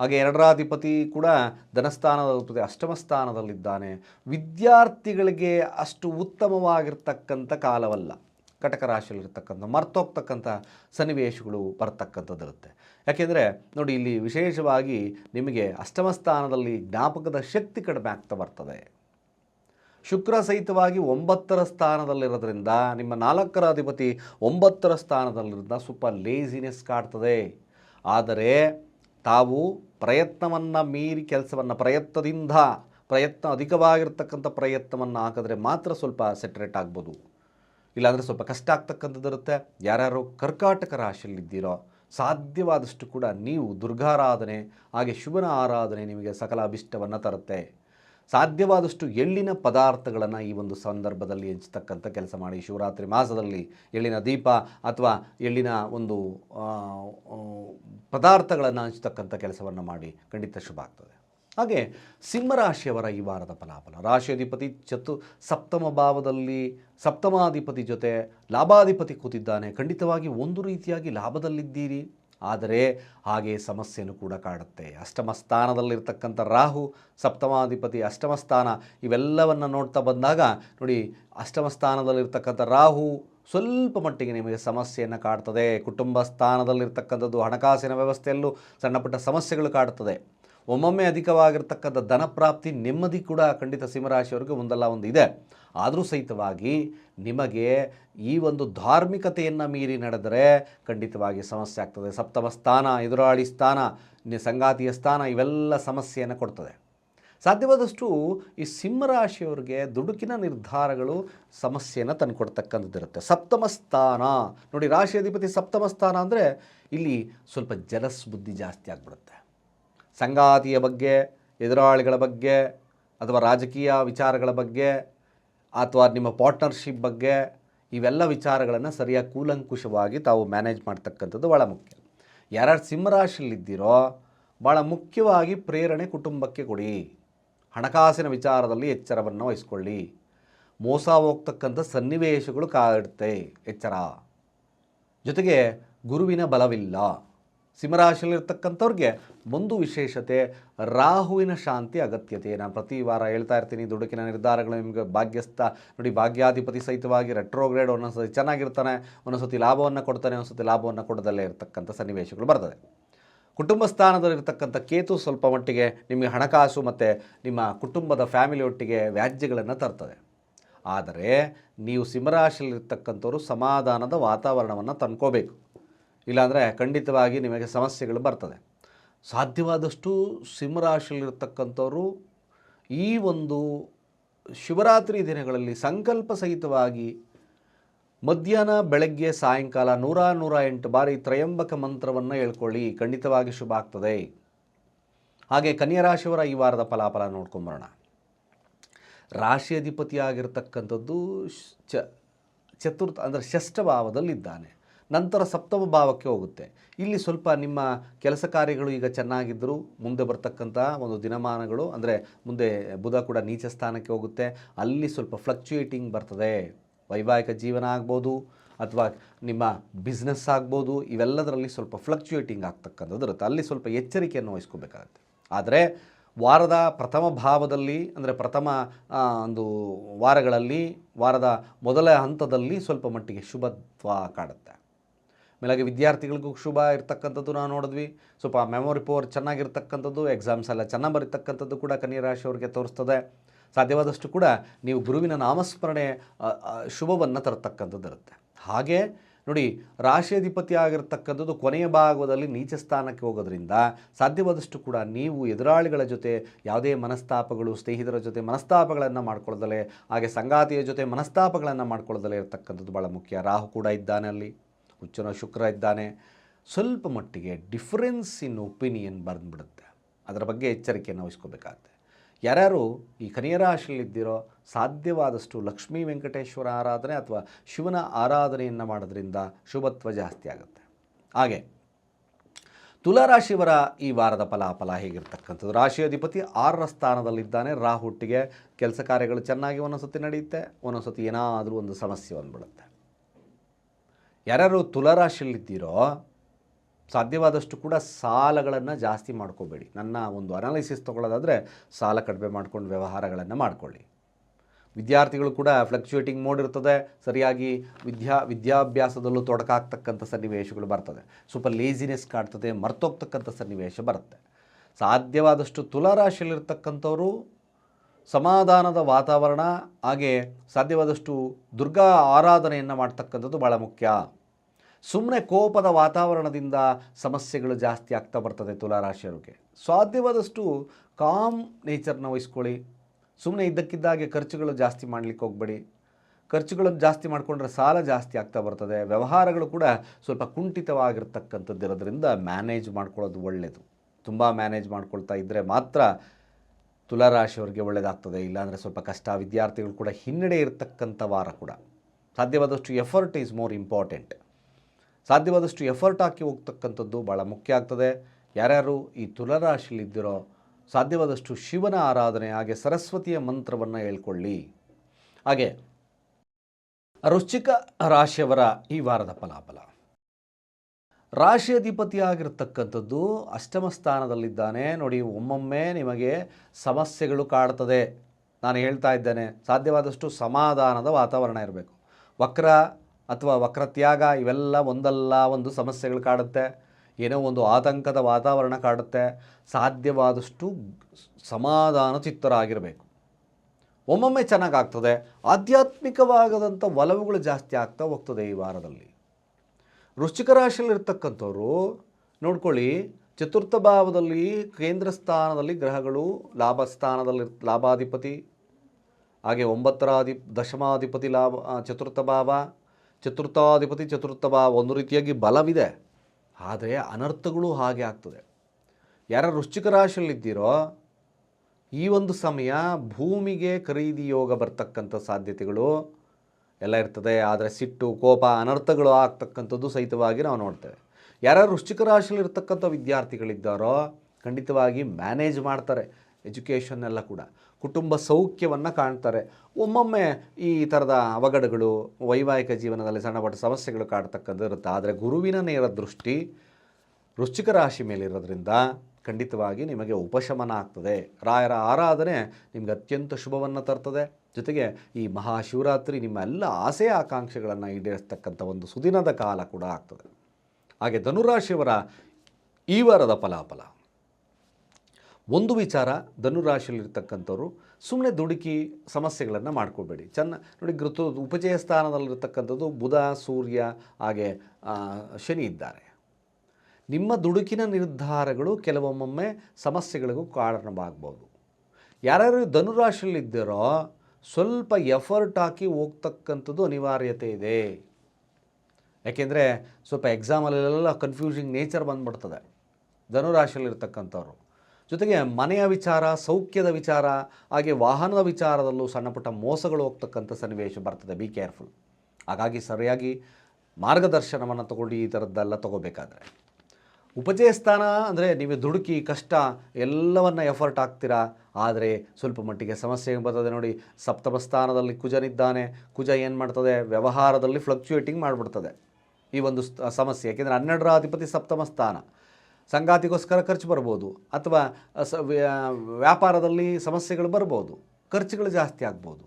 A: ಹಾಗೆ ಎರಡರಾಧಿಪತಿ ಕೂಡ ಧನಸ್ಥಾನದ ಅಧಿಪತಿ ಅಷ್ಟಮ ಸ್ಥಾನದಲ್ಲಿದ್ದಾನೆ. ವಿದ್ಯಾರ್ಥಿಗಳಿಗೆ ಅಷ್ಟು ಉತ್ತಮವಾಗಿರ್ತಕ್ಕಂಥ ಕಾಲವಲ್ಲ. ಕಟಕ ರಾಶಿಯಲ್ಲಿರ್ತಕ್ಕಂಥ ಮರ್ತೋಗ್ತಕ್ಕಂಥ ಸನ್ನಿವೇಶಗಳು ಬರ್ತಕ್ಕಂಥದ್ದಿರುತ್ತೆ. ಯಾಕೆಂದರೆ ನೋಡಿ, ಇಲ್ಲಿ ವಿಶೇಷವಾಗಿ ನಿಮಗೆ ಅಷ್ಟಮ ಸ್ಥಾನದಲ್ಲಿ ಜ್ಞಾಪಕದ ಶಕ್ತಿ ಕಡಿಮೆ ಆಗ್ತಾ ಬರ್ತದೆ. ಶುಕ್ರ ಸಹಿತವಾಗಿ ಒಂಬತ್ತರ ಸ್ಥಾನದಲ್ಲಿರೋದ್ರಿಂದ, ನಿಮ್ಮ ನಾಲ್ಕರ ಅಧಿಪತಿ ಒಂಬತ್ತರ ಸ್ಥಾನದಲ್ಲಿರೋದ್ರಿಂದ ಸ್ವಲ್ಪ ಲೇಸಿನೆಸ್ ಕಾಡ್ತದೆ. ಆದರೆ ತಾವು ಪ್ರಯತ್ನವನ್ನು ಮೀರಿ ಕೆಲಸವನ್ನು, ಪ್ರಯತ್ನದಿಂದ, ಪ್ರಯತ್ನ ಅಧಿಕವಾಗಿರ್ತಕ್ಕಂಥ ಪ್ರಯತ್ನವನ್ನು ಹಾಕಿದ್ರೆ ಮಾತ್ರ ಸ್ವಲ್ಪ ಸೆಟ್ರೇಟ್ ಆಗ್ಬೋದು. ಇಲ್ಲಾಂದರೆ ಸ್ವಲ್ಪ ಕಷ್ಟ ಆಗ್ತಕ್ಕಂಥದ್ದಿರುತ್ತೆ. ಯಾರ್ಯಾರು ಕರ್ಕಾಟಕ ರಾಶಿಯಲ್ಲಿದ್ದೀರೋ ಸಾಧ್ಯವಾದಷ್ಟು ಕೂಡ ನೀವು ದುರ್ಗಾರಾಧನೆ ಹಾಗೆ ಶುಭನ ಆರಾಧನೆ ನಿಮಗೆ ಸಕಲ ಅಭಿಷ್ಟವನ್ನು ತರುತ್ತೆ. ಸಾಧ್ಯವಾದಷ್ಟು ಎಳ್ಳಿನ ಪದಾರ್ಥಗಳನ್ನು ಈ ಒಂದು ಸಂದರ್ಭದಲ್ಲಿ ಹಂಚತಕ್ಕಂಥ ಕೆಲಸ ಮಾಡಿ. ಶಿವರಾತ್ರಿ ಮಾಸದಲ್ಲಿ ಎಳ್ಳಿನ ದೀಪ ಅಥವಾ ಎಳ್ಳಿನ ಒಂದು ಪದಾರ್ಥಗಳನ್ನು ಹಂಚ್ತಕ್ಕಂಥ ಕೆಲಸವನ್ನು ಮಾಡಿ. ಖಂಡಿತ ಶುಭ ಆಗ್ತದೆ. ಹಾಗೆ ಸಿಂಹರಾಶಿಯವರ ಈ ವಾರದ ಫಲಾಫಲ. ರಾಶಿಯಾಧಿಪತಿ ಚತು ಸಪ್ತಮ ಭಾವದಲ್ಲಿ ಸಪ್ತಮಾಧಿಪತಿ ಜೊತೆ ಲಾಭಾಧಿಪತಿ ಕೂತಿದ್ದಾನೆ. ಖಂಡಿತವಾಗಿ ಒಂದು ರೀತಿಯಾಗಿ ಲಾಭದಲ್ಲಿದ್ದೀರಿ. ಆದರೆ ಹಾಗೆ ಸಮಸ್ಯೆಯನ್ನು ಕೂಡ ಕಾಡುತ್ತೆ. ಅಷ್ಟಮ ಸ್ಥಾನದಲ್ಲಿರ್ತಕ್ಕಂಥ ರಾಹು, ಸಪ್ತಮಾಧಿಪತಿ ಅಷ್ಟಮ ಸ್ಥಾನ ಇವೆಲ್ಲವನ್ನು ನೋಡ್ತಾ ಬಂದಾಗ ನೋಡಿ ಅಷ್ಟಮ ಸ್ಥಾನದಲ್ಲಿರ್ತಕ್ಕಂಥ ರಾಹು ಸ್ವಲ್ಪ ಮಟ್ಟಿಗೆ ನಿಮಗೆ ಸಮಸ್ಯೆಯನ್ನು ಕಾಡ್ತದೆ. ಕುಟುಂಬ ಸ್ಥಾನದಲ್ಲಿರ್ತಕ್ಕಂಥದ್ದು ಹಣಕಾಸಿನ ವ್ಯವಸ್ಥೆಯಲ್ಲೂ ಸಣ್ಣಪುಟ್ಟ ಸಮಸ್ಯೆಗಳು ಕಾಡ್ತದೆ ಒಮ್ಮೊಮ್ಮೆ ಅಧಿಕವಾಗಿರ್ತಕ್ಕಂಥ ಧನಪ್ರಾಪ್ತಿ ನೆಮ್ಮದಿ ಕೂಡ ಖಂಡಿತ ಸಿಂಹರಾಶಿಯವರಿಗೆ ಒಂದಲ್ಲ ಒಂದು ಇದೆ. ಆದರೂ ಸಹಿತವಾಗಿ ನಿಮಗೆ ಈ ಒಂದು ಧಾರ್ಮಿಕತೆಯನ್ನು ಮೀರಿ ನಡೆದರೆ ಖಂಡಿತವಾಗಿ ಸಮಸ್ಯೆ ಆಗ್ತದೆ. ಸಪ್ತಮ ಸ್ಥಾನ, ಎದುರಾಳಿ ಸ್ಥಾನ ಸಂಗಾತಿಯ ಸ್ಥಾನ ಇವೆಲ್ಲ ಸಮಸ್ಯೆಯನ್ನು ಕೊಡ್ತದೆ. ಸಾಧ್ಯವಾದಷ್ಟು ಈ ಸಿಂಹರಾಶಿಯವರಿಗೆ ದುಡುಕಿನ ನಿರ್ಧಾರಗಳು ಸಮಸ್ಯೆಯನ್ನು ತಂದುಕೊಡ್ತಕ್ಕಂಥದ್ದಿರುತ್ತೆ. ಸಪ್ತಮ ಸ್ಥಾನ, ನೋಡಿ ರಾಶಿ ಅಧಿಪತಿ ಸಪ್ತಮ ಸ್ಥಾನ ಅಂದರೆ ಇಲ್ಲಿ ಸ್ವಲ್ಪ ಜಲಸ್ ಬುದ್ಧಿ ಜಾಸ್ತಿ ಆಗಿಬಿಡುತ್ತೆ. ಸಂಗಾತಿಯ ಬಗ್ಗೆ, ಎದುರಾಳಿಗಳ ಬಗ್ಗೆ ಅಥವಾ ರಾಜಕೀಯ ವಿಚಾರಗಳ ಬಗ್ಗೆ ಅಥವಾ ನಿಮ್ಮ ಪಾರ್ಟ್ನರ್ಶಿಪ್ ಬಗ್ಗೆ ಇವೆಲ್ಲ ವಿಚಾರಗಳನ್ನು ಸರಿಯಾಗಿ ಕೂಲಂಕುಷವಾಗಿ ತಾವು ಮ್ಯಾನೇಜ್ ಮಾಡ್ತಕ್ಕಂಥದ್ದು ಭಾಳ ಮುಖ್ಯ. ಯಾರ್ಯಾರು ಸಿಂಹರಾಶಿಯಲ್ಲಿದ್ದೀರೋ ಭಾಳ ಮುಖ್ಯವಾಗಿ ಪ್ರೇರಣೆ ಕುಟುಂಬಕ್ಕೆ ಕೊಡಿ. ಹಣಕಾಸಿನ ವಿಚಾರದಲ್ಲಿ ಎಚ್ಚರವನ್ನು ವಹಿಸ್ಕೊಳ್ಳಿ. ಮೋಸ ಹೋಗ್ತಕ್ಕಂಥ ಸನ್ನಿವೇಶಗಳು ಕಾಡುತ್ತೆ. ಎಚ್ಚರ. ಜೊತೆಗೆ ಗುರುವಿನ ಬಲವಿಲ್ಲ. ಸಿಂಹರಾಶಿಯಲ್ಲಿರ್ತಕ್ಕಂಥವ್ರಿಗೆ ಒಂದು ವಿಶೇಷತೆ, ರಾಹುವಿನ ಶಾಂತಿ ಅಗತ್ಯತೆ. ನಾನು ಪ್ರತಿ ವಾರ ಹೇಳ್ತಾ ಇರ್ತೀನಿ, ದುಡುಕಿನ ನಿರ್ಧಾರಗಳು ನಿಮಗೆ ಭಾಗ್ಯಸ್ಥ, ನೋಡಿ ಭಾಗ್ಯಾಧಿಪತಿ ಸಹಿತವಾಗಿ ರೆಟ್ರೋಗ್ರೇಡ್ ಒಂದೊಂದ್ಸತಿ ಚೆನ್ನಾಗಿರ್ತಾನೆ, ಒಂದೊಂದ್ಸತಿ ಲಾಭವನ್ನು ಕೊಡ್ತಾನೆ, ಒಂದೊಂದ್ಸತಿ ಲಾಭವನ್ನು ಕೊಡದಲ್ಲೇ ಇರತಕ್ಕಂಥ ಸನ್ನಿವೇಶಗಳು ಬರ್ತದೆ. ಕುಟುಂಬ ಸ್ಥಾನದಲ್ಲಿರ್ತಕ್ಕಂಥ ಕೇತು ಸ್ವಲ್ಪ ಮಟ್ಟಿಗೆ ನಿಮಗೆ ಹಣಕಾಸು ಮತ್ತು ನಿಮ್ಮ ಕುಟುಂಬದ ಫ್ಯಾಮಿಲಿ ಒಟ್ಟಿಗೆ ವ್ಯಾಜ್ಯಗಳನ್ನು ತರ್ತದೆ. ಆದರೆ, ನೀವು ಸಿಂಹರಾಶಿಯಲ್ಲಿರ್ತಕ್ಕಂಥವ್ರು ಸಮಾಧಾನದ ವಾತಾವರಣವನ್ನು ತಂದ್ಕೋಬೇಕು. ಇಲ್ಲಾಂದರೆ ಖಂಡಿತವಾಗಿ ನಿಮಗೆ ಸಮಸ್ಯೆಗಳು ಬರ್ತದೆ. ಸಾಧ್ಯವಾದಷ್ಟು ಸಿಂಹರಾಶಿಯಲ್ಲಿರ್ತಕ್ಕಂಥವರು ಈ ಒಂದು ಶಿವರಾತ್ರಿ ದಿನಗಳಲ್ಲಿ ಸಂಕಲ್ಪ ಸಹಿತವಾಗಿ ಮಧ್ಯಾಹ್ನ, ಬೆಳಗ್ಗೆ, ಸಾಯಂಕಾಲ ನೂರ ನೂರ ಎಂಟು ಬಾರಿ ತ್ರಯಂಬಕ ಮಂತ್ರವನ್ನು ಹೇಳ್ಕೊಳ್ಳಿ. ಖಂಡಿತವಾಗಿ ಶುಭ ಆಗ್ತದೆ. ಹಾಗೆ ಕನ್ಯಾ ರಾಶಿಯವರ ಈ ವಾರದ ಫಲಾಫಲ ನೋಡ್ಕೊಂಬರೋಣ. ರಾಶಿ ಅಧಿಪತಿಯಾಗಿರ್ತಕ್ಕಂಥದ್ದು ಚ ಚತುರ್ಥ ಅಂದರೆ ಷಷ್ಠ ಭಾವದಲ್ಲಿದ್ದಾನೆ. ನಂತರ ಸಪ್ತಮ ಭಾವಕ್ಕೆ ಹೋಗುತ್ತೆ. ಇಲ್ಲಿ ಸ್ವಲ್ಪ ನಿಮ್ಮ ಕೆಲಸ ಕಾರ್ಯಗಳು ಈಗ ಚೆನ್ನಾಗಿದ್ದರೂ ಮುಂದೆ ಬರ್ತಕ್ಕಂಥ ಒಂದು ದಿನಮಾನಗಳು, ಅಂದರೆ ಮುಂದೆ ಬುಧ ಕೂಡ ನೀಚ ಸ್ಥಾನಕ್ಕೆ ಹೋಗುತ್ತೆ. ಅಲ್ಲಿ ಸ್ವಲ್ಪ ಫ್ಲಕ್ಚುಯೇಟಿಂಗ್ ಬರ್ತದೆ. ವೈವಾಹಿಕ ಜೀವನ ಆಗ್ಬೋದು, ಅಥವಾ ನಿಮ್ಮ ಬಿಸ್ನೆಸ್ ಆಗ್ಬೋದು, ಇವೆಲ್ಲದರಲ್ಲಿ ಸ್ವಲ್ಪ ಫ್ಲಕ್ಚುಯೇಟಿಂಗ್ ಆಗ್ತಕ್ಕಂಥದ್ದು ಇರುತ್ತೆ. ಅಲ್ಲಿ ಸ್ವಲ್ಪ ಎಚ್ಚರಿಕೆಯನ್ನು ವಹಿಸ್ಕೋಬೇಕಾಗುತ್ತೆ. ಆದರೆ ವಾರದ ಪ್ರಥಮ ಭಾವದಲ್ಲಿ, ಅಂದರೆ ಪ್ರಥಮ ಒಂದು ವಾರಗಳಲ್ಲಿ, ವಾರದ ಮೊದಲ ಹಂತದಲ್ಲಿ ಸ್ವಲ್ಪ ಮಟ್ಟಿಗೆ ಶುಭತ್ವ ಕಾಡುತ್ತೆ. ಮೇಲಾಗಿ ವಿದ್ಯಾರ್ಥಿಗಳಿಗೂ ಶುಭ ಇರತಕ್ಕಂಥದ್ದು ನಾವು ನೋಡಿದ್ವಿ. ಸ್ವಲ್ಪ ಮೆಮೊರಿ ಪವರ್ ಚೆನ್ನಾಗಿರ್ತಕ್ಕಂಥದ್ದು ಎಕ್ಸಾಮ್ಸ್ ಎಲ್ಲ ಚೆನ್ನಾಗಿ ಬರೀತಕ್ಕಂಥದ್ದು ಕೂಡ ಕನ್ನಿ ರಾಶಿ ಅವರಿಗೆ ತೋರಿಸ್ತದೆ. ಸಾಧ್ಯವಾದಷ್ಟು ಕೂಡ ನೀವು ಗುರುವಿನ ನಾಮಸ್ಮರಣೆ ಶುಭವನ್ನು ತರತಕ್ಕಂಥದ್ದು ಇರುತ್ತೆ. ಹಾಗೆ ನೋಡಿ, ರಾಶಿಯಾಧಿಪತಿ ಆಗಿರ್ತಕ್ಕಂಥದ್ದು ಕೊನೆಯ ಭಾಗದಲ್ಲಿ ನೀಚ ಸ್ಥಾನಕ್ಕೆ ಹೋಗೋದ್ರಿಂದ ಸಾಧ್ಯವಾದಷ್ಟು ಕೂಡ ನೀವು ಎದುರಾಳಿಗಳ ಜೊತೆ ಯಾವುದೇ ಮನಸ್ತಾಪಗಳು, ಸ್ನೇಹಿತರ ಜೊತೆ ಮನಸ್ತಾಪಗಳನ್ನು ಮಾಡ್ಕೊಳ್ಳದಲೇ, ಹಾಗೆ ಸಂಗಾತಿಯ ಜೊತೆ ಮನಸ್ತಾಪಗಳನ್ನು ಮಾಡ್ಕೊಳ್ಳದಲೇ ಇರತಕ್ಕಂಥದ್ದು ಭಾಳ ಮುಖ್ಯ. ರಾಹು ಕೂಡ ಇದ್ದಾನೆ ಅಲ್ಲಿ. ಹುಚ್ಚನ ಶುಕ್ರ ಇದ್ದಾನೆ ಸ್ವಲ್ಪ ಮಟ್ಟಿಗೆ ಡಿಫರೆನ್ಸ್ ಇನ್ ಒಪಿನಿಯನ್ ಬಂದ್ಬಿಡುತ್ತೆ. ಅದರ ಬಗ್ಗೆ ಎಚ್ಚರಿಕೆಯನ್ನು ವಹಿಸ್ಕೋಬೇಕಾಗತ್ತೆ. ಯಾರ್ಯಾರು ಈ ಕನ್ಯಾ ರಾಶಿಯಲ್ಲಿದ್ದಿರೋ ಸಾಧ್ಯವಾದಷ್ಟು ಲಕ್ಷ್ಮೀ ವೆಂಕಟೇಶ್ವರ ಆರಾಧನೆ ಅಥವಾ ಶಿವನ ಆರಾಧನೆಯನ್ನು ಮಾಡೋದ್ರಿಂದ ಶುಭತ್ವ ಜಾಸ್ತಿ ಆಗುತ್ತೆ. ಹಾಗೆ, ತುಲಾರಾಶಿಯವರ ಈ ವಾರದ ಫಲಾಫಲ ಹೇಗಿರ್ತಕ್ಕಂಥದ್ದು? ರಾಶಿ ಅಧಿಪತಿ ಆರರ ಸ್ಥಾನದಲ್ಲಿದ್ದಾನೆ. ರಾಹುಟ್ಟಿಗೆ ಕೆಲಸ ಕಾರ್ಯಗಳು ಚೆನ್ನಾಗಿ ಒಂದೊಂದು ಸತಿ ನಡೆಯುತ್ತೆ. ಒಂದೊಂದು ಸತಿ ಏನಾದರೂ ಒಂದು ಸಮಸ್ಯೆ ಬಂದ್ಬಿಡುತ್ತೆ. ಯಾರ್ಯಾರು ತುಲಾರಾಶಿಯಲ್ಲಿದ್ದೀರೋ ಸಾಧ್ಯವಾದಷ್ಟು ಕೂಡ ಸಾಲಗಳನ್ನು ಜಾಸ್ತಿ ಮಾಡ್ಕೋಬೇಡಿ. ನನ್ನ ಒಂದು ಅನಾಲಿಸಿಸ್ ತೊಗೊಳ್ಳೋದಾದರೆ ಸಾಲ ಕಡಿಮೆ ಮಾಡ್ಕೊಂಡು ವ್ಯವಹಾರಗಳನ್ನು ಮಾಡ್ಕೊಳ್ಳಿ. ವಿದ್ಯಾರ್ಥಿಗಳು ಕೂಡ ಫ್ಲಕ್ಚುಯೇಟಿಂಗ್ ಮೋಡ್ ಇರ್ತದೆ, ಸರಿಯಾಗಿ ವಿದ್ಯಾ, ವಿದ್ಯಾಭ್ಯಾಸದಲ್ಲೂ ತೊಡಕಾಗ್ತಕ್ಕಂಥ ಸನ್ನಿವೇಶಗಳು ಬರ್ತದೆ. ಸ್ವಲ್ಪ ಲೇಜಿನೆಸ್ ಕಾಡ್ತದೆ ಮರ್ತೋಗ್ತಕ್ಕಂಥ ಸನ್ನಿವೇಶ ಬರುತ್ತೆ. ಸಾಧ್ಯವಾದಷ್ಟು ತುಲಾರಾಶಿಯಲ್ಲಿರ್ತಕ್ಕಂಥವರು ಸಮಾಧಾನದ ವಾತಾವರಣ, ಹಾಗೆ ಸಾಧ್ಯವಾದಷ್ಟು ದುರ್ಗಾ ಆರಾಧನೆಯನ್ನು ಮಾಡ್ತಕ್ಕಂಥದ್ದು ಭಾಳ ಮುಖ್ಯ. ಸುಮ್ಮನೆ ಕೋಪದ ವಾತಾವರಣದಿಂದ ಸಮಸ್ಯೆಗಳು ಜಾಸ್ತಿ ಆಗ್ತಾ ಬರ್ತದೆ ತುಲಾರಾಶಿಯವರಿಗೆ. ಸಾಧ್ಯವಾದಷ್ಟು ಕಾಮ್ ನೇಚರ್ನ ವಹಿಸ್ಕೊಳ್ಳಿ. ಸುಮ್ಮನೆ ಇದ್ದಕ್ಕಿದ್ದಾಗೆ ಖರ್ಚುಗಳು ಜಾಸ್ತಿ ಮಾಡಲಿಕ್ಕೆ ಹೋಗಬೇಡಿ. ಖರ್ಚುಗಳನ್ನು ಜಾಸ್ತಿ ಮಾಡಿಕೊಂಡ್ರೆ ಸಾಲ ಜಾಸ್ತಿ ಆಗ್ತಾ ಬರ್ತದೆ. ವ್ಯವಹಾರಗಳು ಕೂಡ ಸ್ವಲ್ಪ ಕುಂಠಿತವಾಗಿರ್ತಕ್ಕಂಥದ್ದಿರೋದ್ರಿಂದ ಮ್ಯಾನೇಜ್ ಮಾಡ್ಕೊಳ್ಳೋದು ಒಳ್ಳೆಯದು ತುಂಬ ಮ್ಯಾನೇಜ್ ಮಾಡ್ಕೊಳ್ತಾ ಇದ್ದರೆ ಮಾತ್ರ ತುಲಾರಾಶಿಯವರಿಗೆ ಒಳ್ಳೆಯದಾಗ್ತದೆ, ಇಲ್ಲಾಂದರೆ ಸ್ವಲ್ಪ ಕಷ್ಟ. ವಿದ್ಯಾರ್ಥಿಗಳು ಕೂಡ ಹಿನ್ನಡೆ ಇರತಕ್ಕಂಥ ವಾರ ಕೂಡ. ಸಾಧ್ಯವಾದಷ್ಟು ಎಫರ್ಟ್ ಈಸ್ ಮೋರ್ ಇಂಪಾರ್ಟೆಂಟ್ ಸಾಧ್ಯವಾದಷ್ಟು ಎಫರ್ಟ್ ಹಾಕಿ ಹೋಗ್ತಕ್ಕಂಥದ್ದು ಭಾಳ ಮುಖ್ಯ ಆಗ್ತದೆ. ಯಾರ್ಯಾರು ಈ ತುಲಾರಾಶಿಲಿದ್ದಿರೋ ಸಾಧ್ಯವಾದಷ್ಟು ಶಿವನ ಆರಾಧನೆ, ಹಾಗೆ ಸರಸ್ವತಿಯ ಮಂತ್ರವನ್ನು ಹೇಳ್ಕೊಳ್ಳಿ. ಹಾಗೆ, ವೃಶ್ಚಿಕ ರಾಶಿಯವರ ಈ ವಾರದ ಫಲಾಫಲ. ರಾಶಿ ಅಷ್ಟಮ ಸ್ಥಾನದಲ್ಲಿದ್ದಾನೆ. ನೋಡಿ, ಒಮ್ಮೊಮ್ಮೆ ನಿಮಗೆ ಸಮಸ್ಯೆಗಳು ಕಾಡ್ತದೆ. ನಾನು ಹೇಳ್ತಾ ಇದ್ದೇನೆ, ಸಾಧ್ಯವಾದಷ್ಟು ಸಮಾಧಾನದ ವಾತಾವರಣ ಇರಬೇಕು. ವಕ್ರ ಅಥವಾ ವಕ್ರತ್ಯಾಗ ಇವೆಲ್ಲ ಒಂದಲ್ಲ, ಒಂದು ಸಮಸ್ಯೆಗಳು ಕಾಡುತ್ತೆ. ಏನೋ ಒಂದು ಆತಂಕದ ವಾತಾವರಣ ಕಾಡುತ್ತೆ. ಸಾಧ್ಯವಾದಷ್ಟು ಸಮಾಧಾನ ಚಿತ್ತರಾಗಿರಬೇಕು. ಒಮ್ಮೊಮ್ಮೆ ಚೆನ್ನಾಗಾಗ್ತದೆ ಆಧ್ಯಾತ್ಮಿಕವಾಗದಂಥ ಒಲವುಗಳು ಜಾಸ್ತಿ ಆಗ್ತಾ ಹೋಗ್ತದೆ ಈ ವಾರದಲ್ಲಿ. ವೃಶ್ಚಿಕ ರಾಶಿಯಲ್ಲಿರ್ತಕ್ಕಂಥವ್ರು, ನೋಡ್ಕೊಳ್ಳಿ, ಚತುರ್ಥ ಭಾವದಲ್ಲಿ ಕೇಂದ್ರ ಸ್ಥಾನದಲ್ಲಿ ಗ್ರಹಗಳು, ಲಾಭ ಸ್ಥಾನದಲ್ಲಿ ಲಾಭಾಧಿಪತಿ, ಹಾಗೆ ಒಂಬತ್ತರ ಅಧಿ ದಶಮಾಧಿಪತಿ ಲಾಭ ಚತುರ್ಥ ಭಾವ, ಚತುರ್ಥಾಧಿಪತಿ, ಚತುರ್ಥ ಭಾವ ಒಂದು ರೀತಿಯಾಗಿ ಬಲವಿದೆ. ಆದರೆ ಅನರ್ಥಗಳು ಹಾಗೆ ಆಗ್ತದೆ. ಯಾರ ವೃಶ್ಚಿಕ ರಾಶಿಯಲ್ಲಿದ್ದೀರೋ, ಈ ಒಂದು ಸಮಯ ಭೂಮಿಗೆ ಖರೀದಿ ಯೋಗ ಬರ್ತಕ್ಕಂಥ ಸಾಧ್ಯತೆಗಳು ಎಲ್ಲ ಇರ್ತದೆ, ಆದರೆ ಸಿಟ್ಟು, ಕೋಪ, ಅನರ್ಥಗಳು ಆಗ್ತಕ್ಕಂಥದ್ದು ಸಹಿತವಾಗಿ ನಾವು ನೋಡ್ತೇವೆ. ಯಾರ್ಯಾರು ವೃಶ್ಚಿಕ ರಾಶಿಯಲ್ಲಿರ್ತಕ್ಕಂಥ ವಿದ್ಯಾರ್ಥಿಗಳಿದ್ದಾರೋ, ಖಂಡಿತವಾಗಿ ಮ್ಯಾನೇಜ್ ಮಾಡ್ತಾರೆ ಎಜುಕೇಷನ್ ಎಲ್ಲ ಕೂಡ. ಕುಟುಂಬ ಸೌಖ್ಯವನ್ನು ಕಾಣ್ತಾರೆ. ಒಮ್ಮೊಮ್ಮೆ ಈ ಥರದ ಅವಘಡಗಳು, ವೈವಾಹಿಕ ಜೀವನದಲ್ಲಿ ಸಣ್ಣ ಪುಟ್ಟ ಸಮಸ್ಯೆಗಳು ಕಾಡ್ತಕ್ಕಂಥದ್ದು ಇರುತ್ತೆ ಆದರೆ ಗುರುವಿನ ನೇರ ದೃಷ್ಟಿ ವೃಶ್ಚಿಕ ರಾಶಿ ಮೇಲಿರೋದ್ರಿಂದ ಖಂಡಿತವಾಗಿ ನಿಮಗೆ ಉಪಶಮನ ಆಗ್ತದೆ. ರಾಯರ ಆರಾಧನೆ ನಿಮಗೆ ಅತ್ಯಂತ ಶುಭವನ್ನು ತರ್ತದೆ. ಜೊತೆಗೆ ಈ ಮಹಾಶಿವರಾತ್ರಿ ನಿಮ್ಮ ಎಲ್ಲ ಆಸೆ ಆಕಾಂಕ್ಷೆಗಳನ್ನು ಈಡೇರಿಸ್ತಕ್ಕಂಥ ಒಂದು ಸುದಿನದ ಕಾಲ ಕೂಡ ಆಗ್ತದೆ. ಹಾಗೆ ಧನುರಾಶಿಯವರ ಈ ವಾರದ ಫಲಾಫಲ. ಒಂದು ವಿಚಾರ, ಧನುರಾಶಿಯಲ್ಲಿರ್ತಕ್ಕಂಥವ್ರು ಸುಮ್ಮನೆ ದುಡುಕಿ ಸಮಸ್ಯೆಗಳನ್ನು ಮಾಡ್ಕೋಬೇಡಿ ಚೆನ್ನ, ನೋಡಿ ಗೃತ ಉಪಜಯ ಸ್ಥಾನದಲ್ಲಿರ್ತಕ್ಕಂಥದ್ದು ಬುಧ, ಸೂರ್ಯ, ಹಾಗೆ ಶನಿ ಇದ್ದಾರೆ. ನಿಮ್ಮ ದುಡುಕಿನ ನಿರ್ಧಾರಗಳು ಕೆಲವೊಮ್ಮೊಮ್ಮೆ ಸಮಸ್ಯೆಗಳಿಗೂ ಕಾರಣವಾಗ್ಬೋದು. ಯಾರ್ಯಾರು ಧನುರಾಶಿಯಲ್ಲಿದ್ದೀರೋ ಸ್ವಲ್ಪ ಎಫರ್ಟ್ ಹಾಕಿ ಹೋಗ್ತಕ್ಕಂಥದ್ದು ಅನಿವಾರ್ಯತೆ ಇದೆ. ಯಾಕೆಂದರೆ ಸ್ವಲ್ಪ ಎಕ್ಸಾಮಲ್ಲೆಲ್ಲ ಕನ್ಫ್ಯೂಸಿಂಗ್ ನೇಚರ್ ಬಂದ್ಬಿಡ್ತದೆ. ಧನುರಾಶಿಯಲ್ಲಿರ್ತಕ್ಕಂಥವ್ರು. ಜೊತೆಗೆ ಮನೆಯ ವಿಚಾರ, ಸೌಖ್ಯದ ವಿಚಾರ, ಹಾಗೆ ವಾಹನದ ವಿಚಾರದಲ್ಲೂ ಸಣ್ಣ ಪುಟ್ಟ ಮೋಸಗಳು ಹೋಗ್ತಕ್ಕಂಥ ಸನ್ನಿವೇಶ ಬರ್ತದೆ. ಬಿ ಕೇರ್ಫುಲ್ ಹಾಗಾಗಿ ಸರಿಯಾಗಿ ಮಾರ್ಗದರ್ಶನವನ್ನು ತಗೊಂಡು ಈ ಥರದ್ದೆಲ್ಲ ತಗೋಬೇಕಾದ್ರೆ. ಉಪಜಯ ಸ್ಥಾನ ಅಂದರೆ ನೀವು ದುಡುಕಿ, ಕಷ್ಟ ಎಲ್ಲವನ್ನ ಎಫರ್ಟ್ ಹಾಕ್ತೀರಾ? ಆದರೆ ಸ್ವಲ್ಪ ಮಟ್ಟಿಗೆ ಸಮಸ್ಯೆ ಬರ್ತದೆ ನೋಡಿ, ಸಪ್ತಮ ಸ್ಥಾನದಲ್ಲಿ ಕುಜನಿದ್ದಾನೆ ಕುಜ ಏನು ಮಾಡ್ತದೆ? ವ್ಯವಹಾರದಲ್ಲಿ ಫ್ಲಕ್ಚುಯೇಟಿಂಗ್ ಮಾಡಿಬಿಡ್ತದೆ ಈ ಒಂದು ಸಮಸ್ಯೆ. ಯಾಕೆಂದರೆ ಹನ್ನೆರಡರ ಅಧಿಪತಿ ಸಪ್ತಮ ಸ್ಥಾನ. ಸಂಗಾತಿಗೋಸ್ಕರ ಖರ್ಚು ಬರ್ಬೋದು, ಅಥವಾ ವ್ಯಾಪಾರದಲ್ಲಿ ಸಮಸ್ಯೆಗಳು ಬರ್ಬೋದು, ಖರ್ಚುಗಳು ಜಾಸ್ತಿ ಆಗ್ಬೋದು.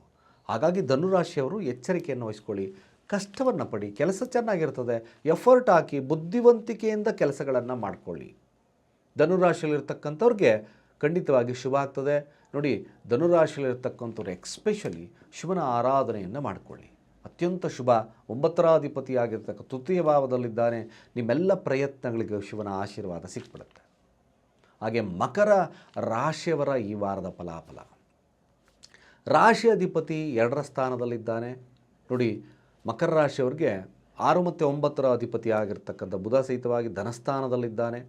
A: ಹಾಗಾಗಿ ಧನುರಾಶಿಯವರು ಎಚ್ಚರಿಕೆಯನ್ನು ವಹಿಸ್ಕೊಳ್ಳಿ. ಕಷ್ಟವನ್ನು ಪಡಿ, ಕೆಲಸ ಚೆನ್ನಾಗಿರ್ತದೆ ಎಫರ್ಟ್ ಹಾಕಿ, ಬುದ್ಧಿವಂತಿಕೆಯಿಂದ ಕೆಲಸಗಳನ್ನು ಮಾಡಿಕೊಳ್ಳಿ. ಧನುರಾಶಿಯಲ್ಲಿರ್ತಕ್ಕಂಥವ್ರಿಗೆ ಖಂಡಿತವಾಗಿ ಶುಭ ಆಗ್ತದೆ. ನೋಡಿ, ಧನುರಾಶಿಯಲ್ಲಿರ್ತಕ್ಕಂಥವ್ರು ಎಕ್ಸ್ಪೆಷಲಿ ಶಿವನ ಆರಾಧನೆಯನ್ನು ಮಾಡಿಕೊಳ್ಳಿ. ಅತ್ಯಂತ ಶುಭ, ಒಂಬತ್ತರಾಧಿಪತಿಯಾಗಿರ್ತಕ್ಕ ತೃತೀಯ ಭಾವದಲ್ಲಿದ್ದಾನೆ, ನಿಮ್ಮೆಲ್ಲ ಪ್ರಯತ್ನಗಳಿಗೆ ಶಿವನ ಆಶೀರ್ವಾದ ಸಿಕ್ಬಿಡುತ್ತೆ. ಹಾಗೆ ಮಕರ ರಾಶಿಯವರ ಈ ವಾರದ ಫಲಾಫಲ. ರಾಶಿ ಅಧಿಪತಿ ಎರಡರ ಸ್ಥಾನದಲ್ಲಿದ್ದಾನೆ. ನೋಡಿ ಮಕರ ರಾಶಿಯವ್ರಿಗೆ ಆರು ಮತ್ತು ಒಂಬತ್ತರ ಅಧಿಪತಿ ಆಗಿರ್ತಕ್ಕಂಥ ಬುಧ ಸಹಿತವಾಗಿ ಧನಸ್ಥಾನದಲ್ಲಿದ್ದಾನೆ.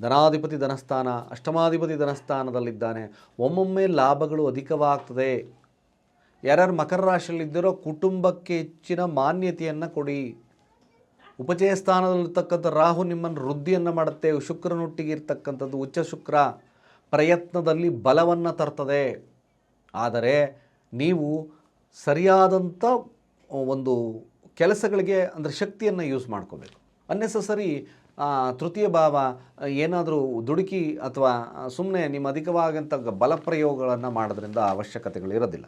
A: ಧನಾಧಿಪತಿ ಧನಸ್ಥಾನ, ಅಷ್ಟಮಾಧಿಪತಿ ಧನಸ್ಥಾನದಲ್ಲಿದ್ದಾನೆ. ಒಮ್ಮೊಮ್ಮೆ ಲಾಭಗಳು ಅಧಿಕವಾಗ್ತದೆ. ಯಾರ್ಯಾರು ಮಕರ ರಾಶಿಯಲ್ಲಿದ್ದಿರೋ ಕುಟುಂಬಕ್ಕೆ ಹೆಚ್ಚಿನ ಮಾನ್ಯತೆಯನ್ನು ಕೊಡಿ. ಉಪಚಯ ಸ್ಥಾನದಲ್ಲಿರ್ತಕ್ಕಂಥ ರಾಹು ನಿಮ್ಮನ್ನು ವೃದ್ಧಿಯನ್ನು ಮಾಡುತ್ತೆ. ಶುಕ್ರನೊಟ್ಟಿಗೆ ಇರ್ತಕ್ಕಂಥದ್ದು ಉಚ್ಚ ಶುಕ್ರ. ಪ್ರಯತ್ನದಲ್ಲಿ ಬಲವನ್ನು ತರ್ತದೆ. ಆದರೆ ನೀವು ಸರಿಯಾದಂಥ ಒಂದು ಕೆಲಸಗಳಿಗೆ ಅಂದರೆ ಶಕ್ತಿಯನ್ನು ಯೂಸ್ ಮಾಡ್ಕೋಬೇಕು. ಅನ್ನೆಸಸರಿ ತೃತೀಯ ಭಾವ ಏನಾದರೂ ದುಡುಕಿ ಅಥವಾ ಸುಮ್ಮನೆ ನಿಮ್ಮ ಅಧಿಕವಾದಂಥ ಬಲಪ್ರಯೋಗಗಳನ್ನು ಮಾಡೋದ್ರಿಂದ ಅವಶ್ಯಕತೆಗಳು ಇರೋದಿಲ್ಲ.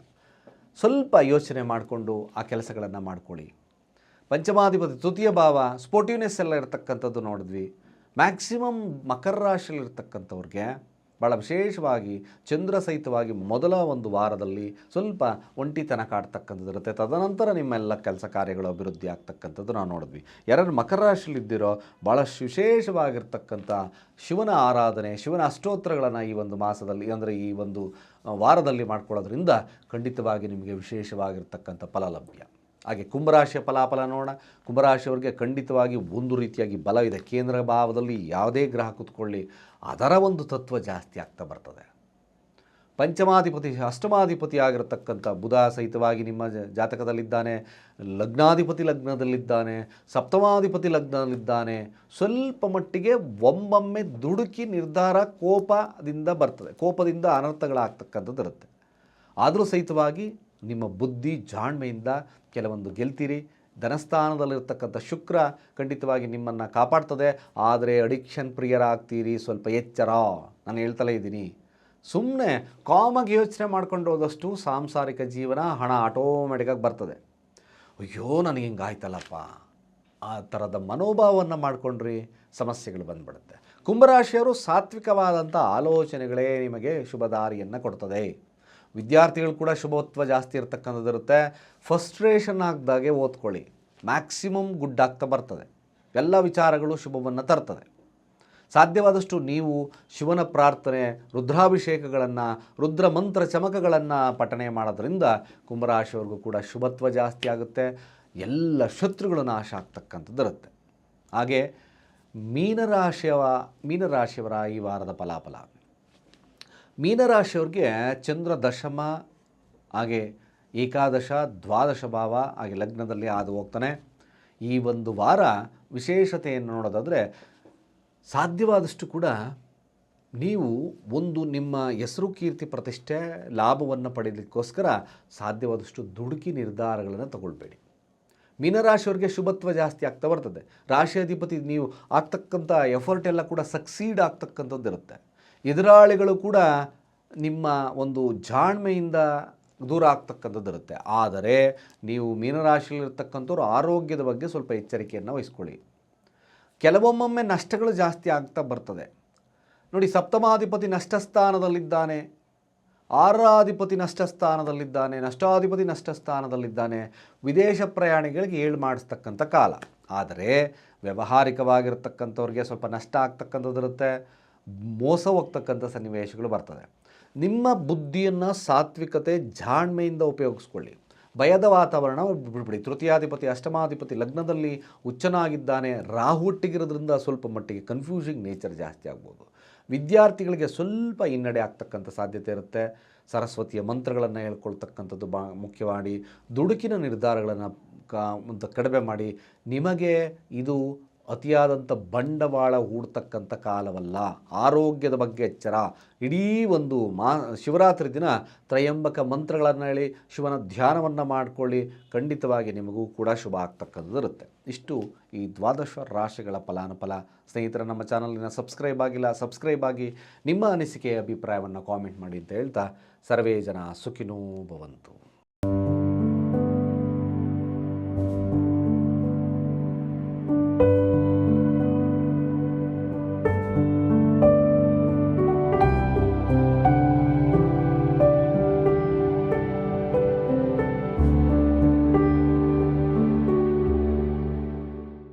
A: ಸ್ವಲ್ಪ ಯೋಚನೆ ಮಾಡಿಕೊಂಡು ಆ ಕೆಲಸಗಳನ್ನು ಮಾಡ್ಕೊಳ್ಳಿ. ಪಂಚಮಾಧಿಪತಿ ತೃತೀಯ ಭಾವ ಸ್ಪೋರ್ಟಿವ್ನೆಸ್ ಎಲ್ಲ ಇರತಕ್ಕಂಥದ್ದು ನೋಡಿದ್ವಿ. ಮ್ಯಾಕ್ಸಿಮಮ್ ಮಕರ ರಾಶಿಯಲ್ಲಿರ್ತಕ್ಕಂಥವ್ರಿಗೆ ಭಾಳ ವಿಶೇಷವಾಗಿ ಚಂದ್ರ ಸಹಿತವಾಗಿ ಮೊದಲ ಒಂದು ವಾರದಲ್ಲಿ ಸ್ವಲ್ಪ ಒಂಟಿತನ ಕಾಡ್ತಕ್ಕಂಥದ್ದು ಇರುತ್ತೆ. ತದನಂತರ ನಿಮ್ಮೆಲ್ಲ ಕೆಲಸ ಕಾರ್ಯಗಳು ಅಭಿವೃದ್ಧಿ ಆಗ್ತಕ್ಕಂಥದ್ದು ನಾವು ನೋಡಿದ್ವಿ. ಯಾರು ಮಕರ ರಾಶಿಯಲ್ಲಿದ್ದಿರೋ ಭಾಳ ವಿಶೇಷವಾಗಿರ್ತಕ್ಕಂಥ ಶಿವನ ಆರಾಧನೆ, ಶಿವನ ಅಷ್ಟೋತ್ತರಗಳನ್ನು ಈ ಒಂದು ಮಾಸದಲ್ಲಿ ಅಂದರೆ ಈ ಒಂದು ವಾರದಲ್ಲಿ ಮಾಡ್ಕೊಳ್ಳೋದ್ರಿಂದ ಖಂಡಿತವಾಗಿ ನಿಮಗೆ ವಿಶೇಷವಾಗಿರ್ತಕ್ಕಂಥ ಫಲ ಲಭ್ಯ ಹಾಗೆ ಕುಂಭರಾಶಿಯ ಫಲಾಫಲ ನೋಡೋಣ. ಕುಂಭರಾಶಿಯವರಿಗೆ ಖಂಡಿತವಾಗಿ ಒಂದು ರೀತಿಯಾಗಿ ಬಲವಿದೆ ಕೇಂದ್ರ ಭಾವದಲ್ಲಿ ಯಾವುದೇ ಗ್ರಹ ಕೂತ್ಕೊಳ್ಳಿ, ಅದರ ಒಂದು ತತ್ವ ಜಾಸ್ತಿ ಆಗ್ತಾ ಬರ್ತದೆ. ಪಂಚಮಾಧಿಪತಿ, ಅಷ್ಟಮಾಧಿಪತಿ ಆಗಿರತಕ್ಕಂಥ ಬುಧ ಸಹಿತವಾಗಿ ನಿಮ್ಮ ಜಾತಕದಲ್ಲಿದ್ದಾನೆ, ಲಗ್ನಾಧಿಪತಿ ಲಗ್ನದಲ್ಲಿದ್ದಾನೆ, ಸಪ್ತಮಾಧಿಪತಿ ಲಗ್ನದಲ್ಲಿದ್ದಾನೆ, ಸ್ವಲ್ಪ ಮಟ್ಟಿಗೆ ಒಮ್ಮೊಮ್ಮೆ ದುಡುಕಿ ನಿರ್ಧಾರ ಕೋಪದಿಂದ ಬರ್ತದೆ. ಕೋಪದಿಂದ ಅನರ್ಥಗಳಾಗ್ತಕ್ಕಂಥದ್ದು ಇರುತ್ತೆ. ಆದರೂ ಸಹಿತವಾಗಿ ನಿಮ್ಮ ಬುದ್ಧಿ, ಜಾಣ್ಮೆಯಿಂದ ಕೆಲವೊಂದು ಗೆಲ್ತೀರಿ. ಧನಸ್ಥಾನದಲ್ಲಿರ್ತಕ್ಕಂಥ ಶುಕ್ರ ಖಂಡಿತವಾಗಿ ನಿಮ್ಮನ್ನು ಕಾಪಾಡ್ತದೆ. ಆದರೆ ಅಡಿಕ್ಷನ್ ಪ್ರಿಯರಾಗ್ತೀರಿ. ಸ್ವಲ್ಪ ಎಚ್ಚರ. ನಾನು ಹೇಳ್ತಲೇ ಇದ್ದೀನಿ. ಸುಮ್ಮನೆ ಕಾಮಾಗಿ ಯೋಚನೆ ಮಾಡ್ಕೊಂಡು ಹೋದಷ್ಟು ಸಾಂಸಾರಿಕ ಜೀವನ ಹಣ ಆಟೋಮೆಟಿಕಾಗಿ ಬರ್ತದೆ. ಅಯ್ಯೋ, ನನಗೆ ಹಿಂಗಾಯ್ತಲ್ಲಪ್ಪ. ಆ ಥರದ ಮನೋಭಾವವನ್ನು ಮಾಡಿಕೊಂಡ್ರಿ ಸಮಸ್ಯೆಗಳು ಬಂದ್ಬಿಡುತ್ತೆ. ಕುಂಭರಾಶಿಯವರು ಸಾತ್ವಿಕವಾದಂಥ ಆಲೋಚನೆಗಳೇ ನಿಮಗೆ ಶುಭ ದಾರಿಯನ್ನು ಕೊಡ್ತದೆ. ವಿದ್ಯಾರ್ಥಿಗಳು ಕೂಡ ಶುಭತ್ವ ಜಾಸ್ತಿ ಇರತಕ್ಕಂಥದ್ದಿರುತ್ತೆ ಫಸ್ಟ್ರೇಷನ್ ಆಗದಾಗೆ ಓದ್ಕೊಳ್ಳಿ. ಮ್ಯಾಕ್ಸಿಮಮ್ ಗುಡ್ ಆಗ್ತಾ ಬರ್ತದೆ. ಎಲ್ಲ ವಿಚಾರಗಳು ಶುಭವನ್ನು ತರ್ತದೆ. ಸಾಧ್ಯವಾದಷ್ಟು ನೀವು ಶಿವನ ಪ್ರಾರ್ಥನೆ, ರುದ್ರಾಭಿಷೇಕಗಳನ್ನು, ರುದ್ರ ಮಂತ್ರ ಚಮಕಗಳನ್ನು ಪಠನೆ ಮಾಡೋದ್ರಿಂದ ಕುಂಭರಾಶಿಯವ್ರಿಗೂ ಕೂಡ ಶುಭತ್ವ ಜಾಸ್ತಿ ಆಗುತ್ತೆ. ಎಲ್ಲ ಶತ್ರುಗಳು ನಾಶ ಆಗ್ತಕ್ಕಂಥದ್ದು ಇರುತ್ತೆ. ಹಾಗೆ ಮೀನರಾಶಿಯವ, ಮೀನರಾಶಿಯವರ ಈ ವಾರದ ಫಲಾಫಲ. ಮೀನರಾಶಿಯವ್ರಿಗೆ ಚಂದ್ರ ದಶಮ, ಹಾಗೆ ಏಕಾದಶ, ದ್ವಾದಶ ಭಾವ, ಹಾಗೆ ಲಗ್ನದಲ್ಲಿ ಹಾದು ಹೋಗ್ತಾನೆ. ಈ ಒಂದು ವಾರ ವಿಶೇಷತೆಯನ್ನು ನೋಡೋದಾದರೆ ಸಾಧ್ಯವಾದಷ್ಟು ಕೂಡ ನೀವು ಒಂದು ನಿಮ್ಮ ಹೆಸರು ಕೀರ್ತಿ ಪ್ರತಿಷ್ಠೆ, ಲಾಭವನ್ನು ಪಡೆಯಲಿಕ್ಕೋಸ್ಕರ ಸಾಧ್ಯವಾದಷ್ಟು ದುಡುಕಿ ನಿರ್ಧಾರಗಳನ್ನು ತಗೊಳ್ಬೇಡಿ. ಮೀನರಾಶಿಯವ್ರಿಗೆ ಶುಭತ್ವ ಜಾಸ್ತಿ ಆಗ್ತಾ ಬರ್ತದೆ. ರಾಶಿ ಅಧಿಪತಿ ನೀವು ಆಗ್ತಕ್ಕಂಥ ಎಫರ್ಟ್ ಎಲ್ಲ ಕೂಡ ಸಕ್ಸೀಡ್ ಆಗ್ತಕ್ಕಂಥದ್ದು ಇರುತ್ತೆ. ಎದುರಾಳಿಗಳು ಕೂಡ ನಿಮ್ಮ ಒಂದು ಜಾಣ್ಮೆಯಿಂದ ದೂರ ಆಗ್ತಕ್ಕಂಥದ್ದು ಇರುತ್ತೆ. ಆದರೆ ನೀವು ಮೀನರಾಶಿಯಲ್ಲಿರ್ತಕ್ಕಂಥವ್ರು ಆರೋಗ್ಯದ ಬಗ್ಗೆ ಸ್ವಲ್ಪ ಎಚ್ಚರಿಕೆಯನ್ನು ವಹಿಸ್ಕೊಳ್ಳಿ. ಕೆಲವೊಮ್ಮೊಮ್ಮೆ ನಷ್ಟಗಳು ಜಾಸ್ತಿ ಆಗ್ತಾ ಬರ್ತದೆ. ನೋಡಿ, ಸಪ್ತಮಾಧಿಪತಿ ನಷ್ಟಸ್ಥಾನದಲ್ಲಿದ್ದಾನೆ. ಆರಾಧಿಪತಿ ನಷ್ಟಸ್ಥಾನದಲ್ಲಿದ್ದಾನೆ, ನಷ್ಟಾಧಿಪತಿ ನಷ್ಟಸ್ಥಾನದಲ್ಲಿದ್ದಾನೆ, ವಿದೇಶ ಪ್ರಯಾಣಿಗಳಿಗೆ ಏಳು ಮಾಡಿಸ್ತಕ್ಕಂಥ ಕಾಲ. ಆದರೆ ವ್ಯಾವಹಾರಿಕವಾಗಿರ್ತಕ್ಕಂಥವ್ರಿಗೆ ಸ್ವಲ್ಪ ನಷ್ಟ ಆಗ್ತಕ್ಕಂಥದ್ದು ಇರುತ್ತೆ. ಮೋಸ ಹೋಗ್ತಕ್ಕಂಥ ಸನ್ನಿವೇಶಗಳು ಬರ್ತದೆ. ನಿಮ್ಮ ಬುದ್ಧಿಯನ್ನು ಸಾತ್ವಿಕತೆ ಜಾಣ್ಮೆಯಿಂದ ಉಪಯೋಗಿಸ್ಕೊಳ್ಳಿ. ಭಯದ ವಾತಾವರಣ ಬಿಡ್ಬಿಡಿ. ತೃತೀಯಾಧಿಪತಿ, ಅಷ್ಟಮಾಧಿಪತಿ ಲಗ್ನದಲ್ಲಿ ಹುಚ್ಚನಾಗಿದ್ದಾನೆ. ರಾಹು ಒಟ್ಟಿಗಿರೋದ್ರಿಂದ ಸ್ವಲ್ಪ ಮಟ್ಟಿಗೆ ಕನ್ಫ್ಯೂಸಿಂಗ್ ನೇಚರ್ ಜಾಸ್ತಿ ಆಗ್ಬೋದು. ವಿದ್ಯಾರ್ಥಿಗಳಿಗೆ ಸ್ವಲ್ಪ ಹಿನ್ನಡೆ ಆಗ್ತಕ್ಕಂಥ ಸಾಧ್ಯತೆ ಇರುತ್ತೆ. ಸರಸ್ವತಿಯ ಮಂತ್ರಗಳನ್ನು ಹೇಳ್ಕೊಳ್ತಕ್ಕಂಥದ್ದು ಬಾ ಮುಖ್ಯವಾಗಿ ದುಡುಕಿನ ನಿರ್ಧಾರಗಳನ್ನು ಕಡಿಮೆ ಮಾಡಿ. ನಿಮಗೆ ಇದು ಅತಿಯಾದಂಥ ಬಂಡವಾಳ ಹೂಡ್ತಕ್ಕಂಥ ಕಾಲವಲ್ಲ. ಆರೋಗ್ಯದ ಬಗ್ಗೆ ಎಚ್ಚರ. ಇಡೀ ಒಂದು ಮಾ, ಶಿವರಾತ್ರಿ ದಿನ ತ್ರಯಂಬಕ ಮಂತ್ರಗಳನ್ನು ಹೇಳಿ, ಶಿವನ ಧ್ಯಾನವನ್ನು ಮಾಡಿಕೊಳ್ಳಿ. ಖಂಡಿತವಾಗಿ ನಿಮಗೂ ಕೂಡ ಶುಭ ಆಗ್ತಕ್ಕಂಥದ್ದು ಇರುತ್ತೆ. ಇಷ್ಟು ಈ ದ್ವಾದಶ ರಾಶಿಗಳ ಫಲಾನುಫಲ. ಸ್ನೇಹಿತರ, ನಮ್ಮ ಚಾನಲಿನ ಸಬ್ಸ್ಕ್ರೈಬ್ ಆಗಿಲ್ಲ, ಸಬ್ಸ್ಕ್ರೈಬ್ ಆಗಿ ನಿಮ್ಮ ಅನಿಸಿಕೆಯ ಅಭಿಪ್ರಾಯವನ್ನು ಕಾಮೆಂಟ್ ಮಾಡಿ ಅಂತ ಹೇಳ್ತಾ, ಸರ್ವೇ ಜನ ಸುಖಿನೋ ಭವಂತು.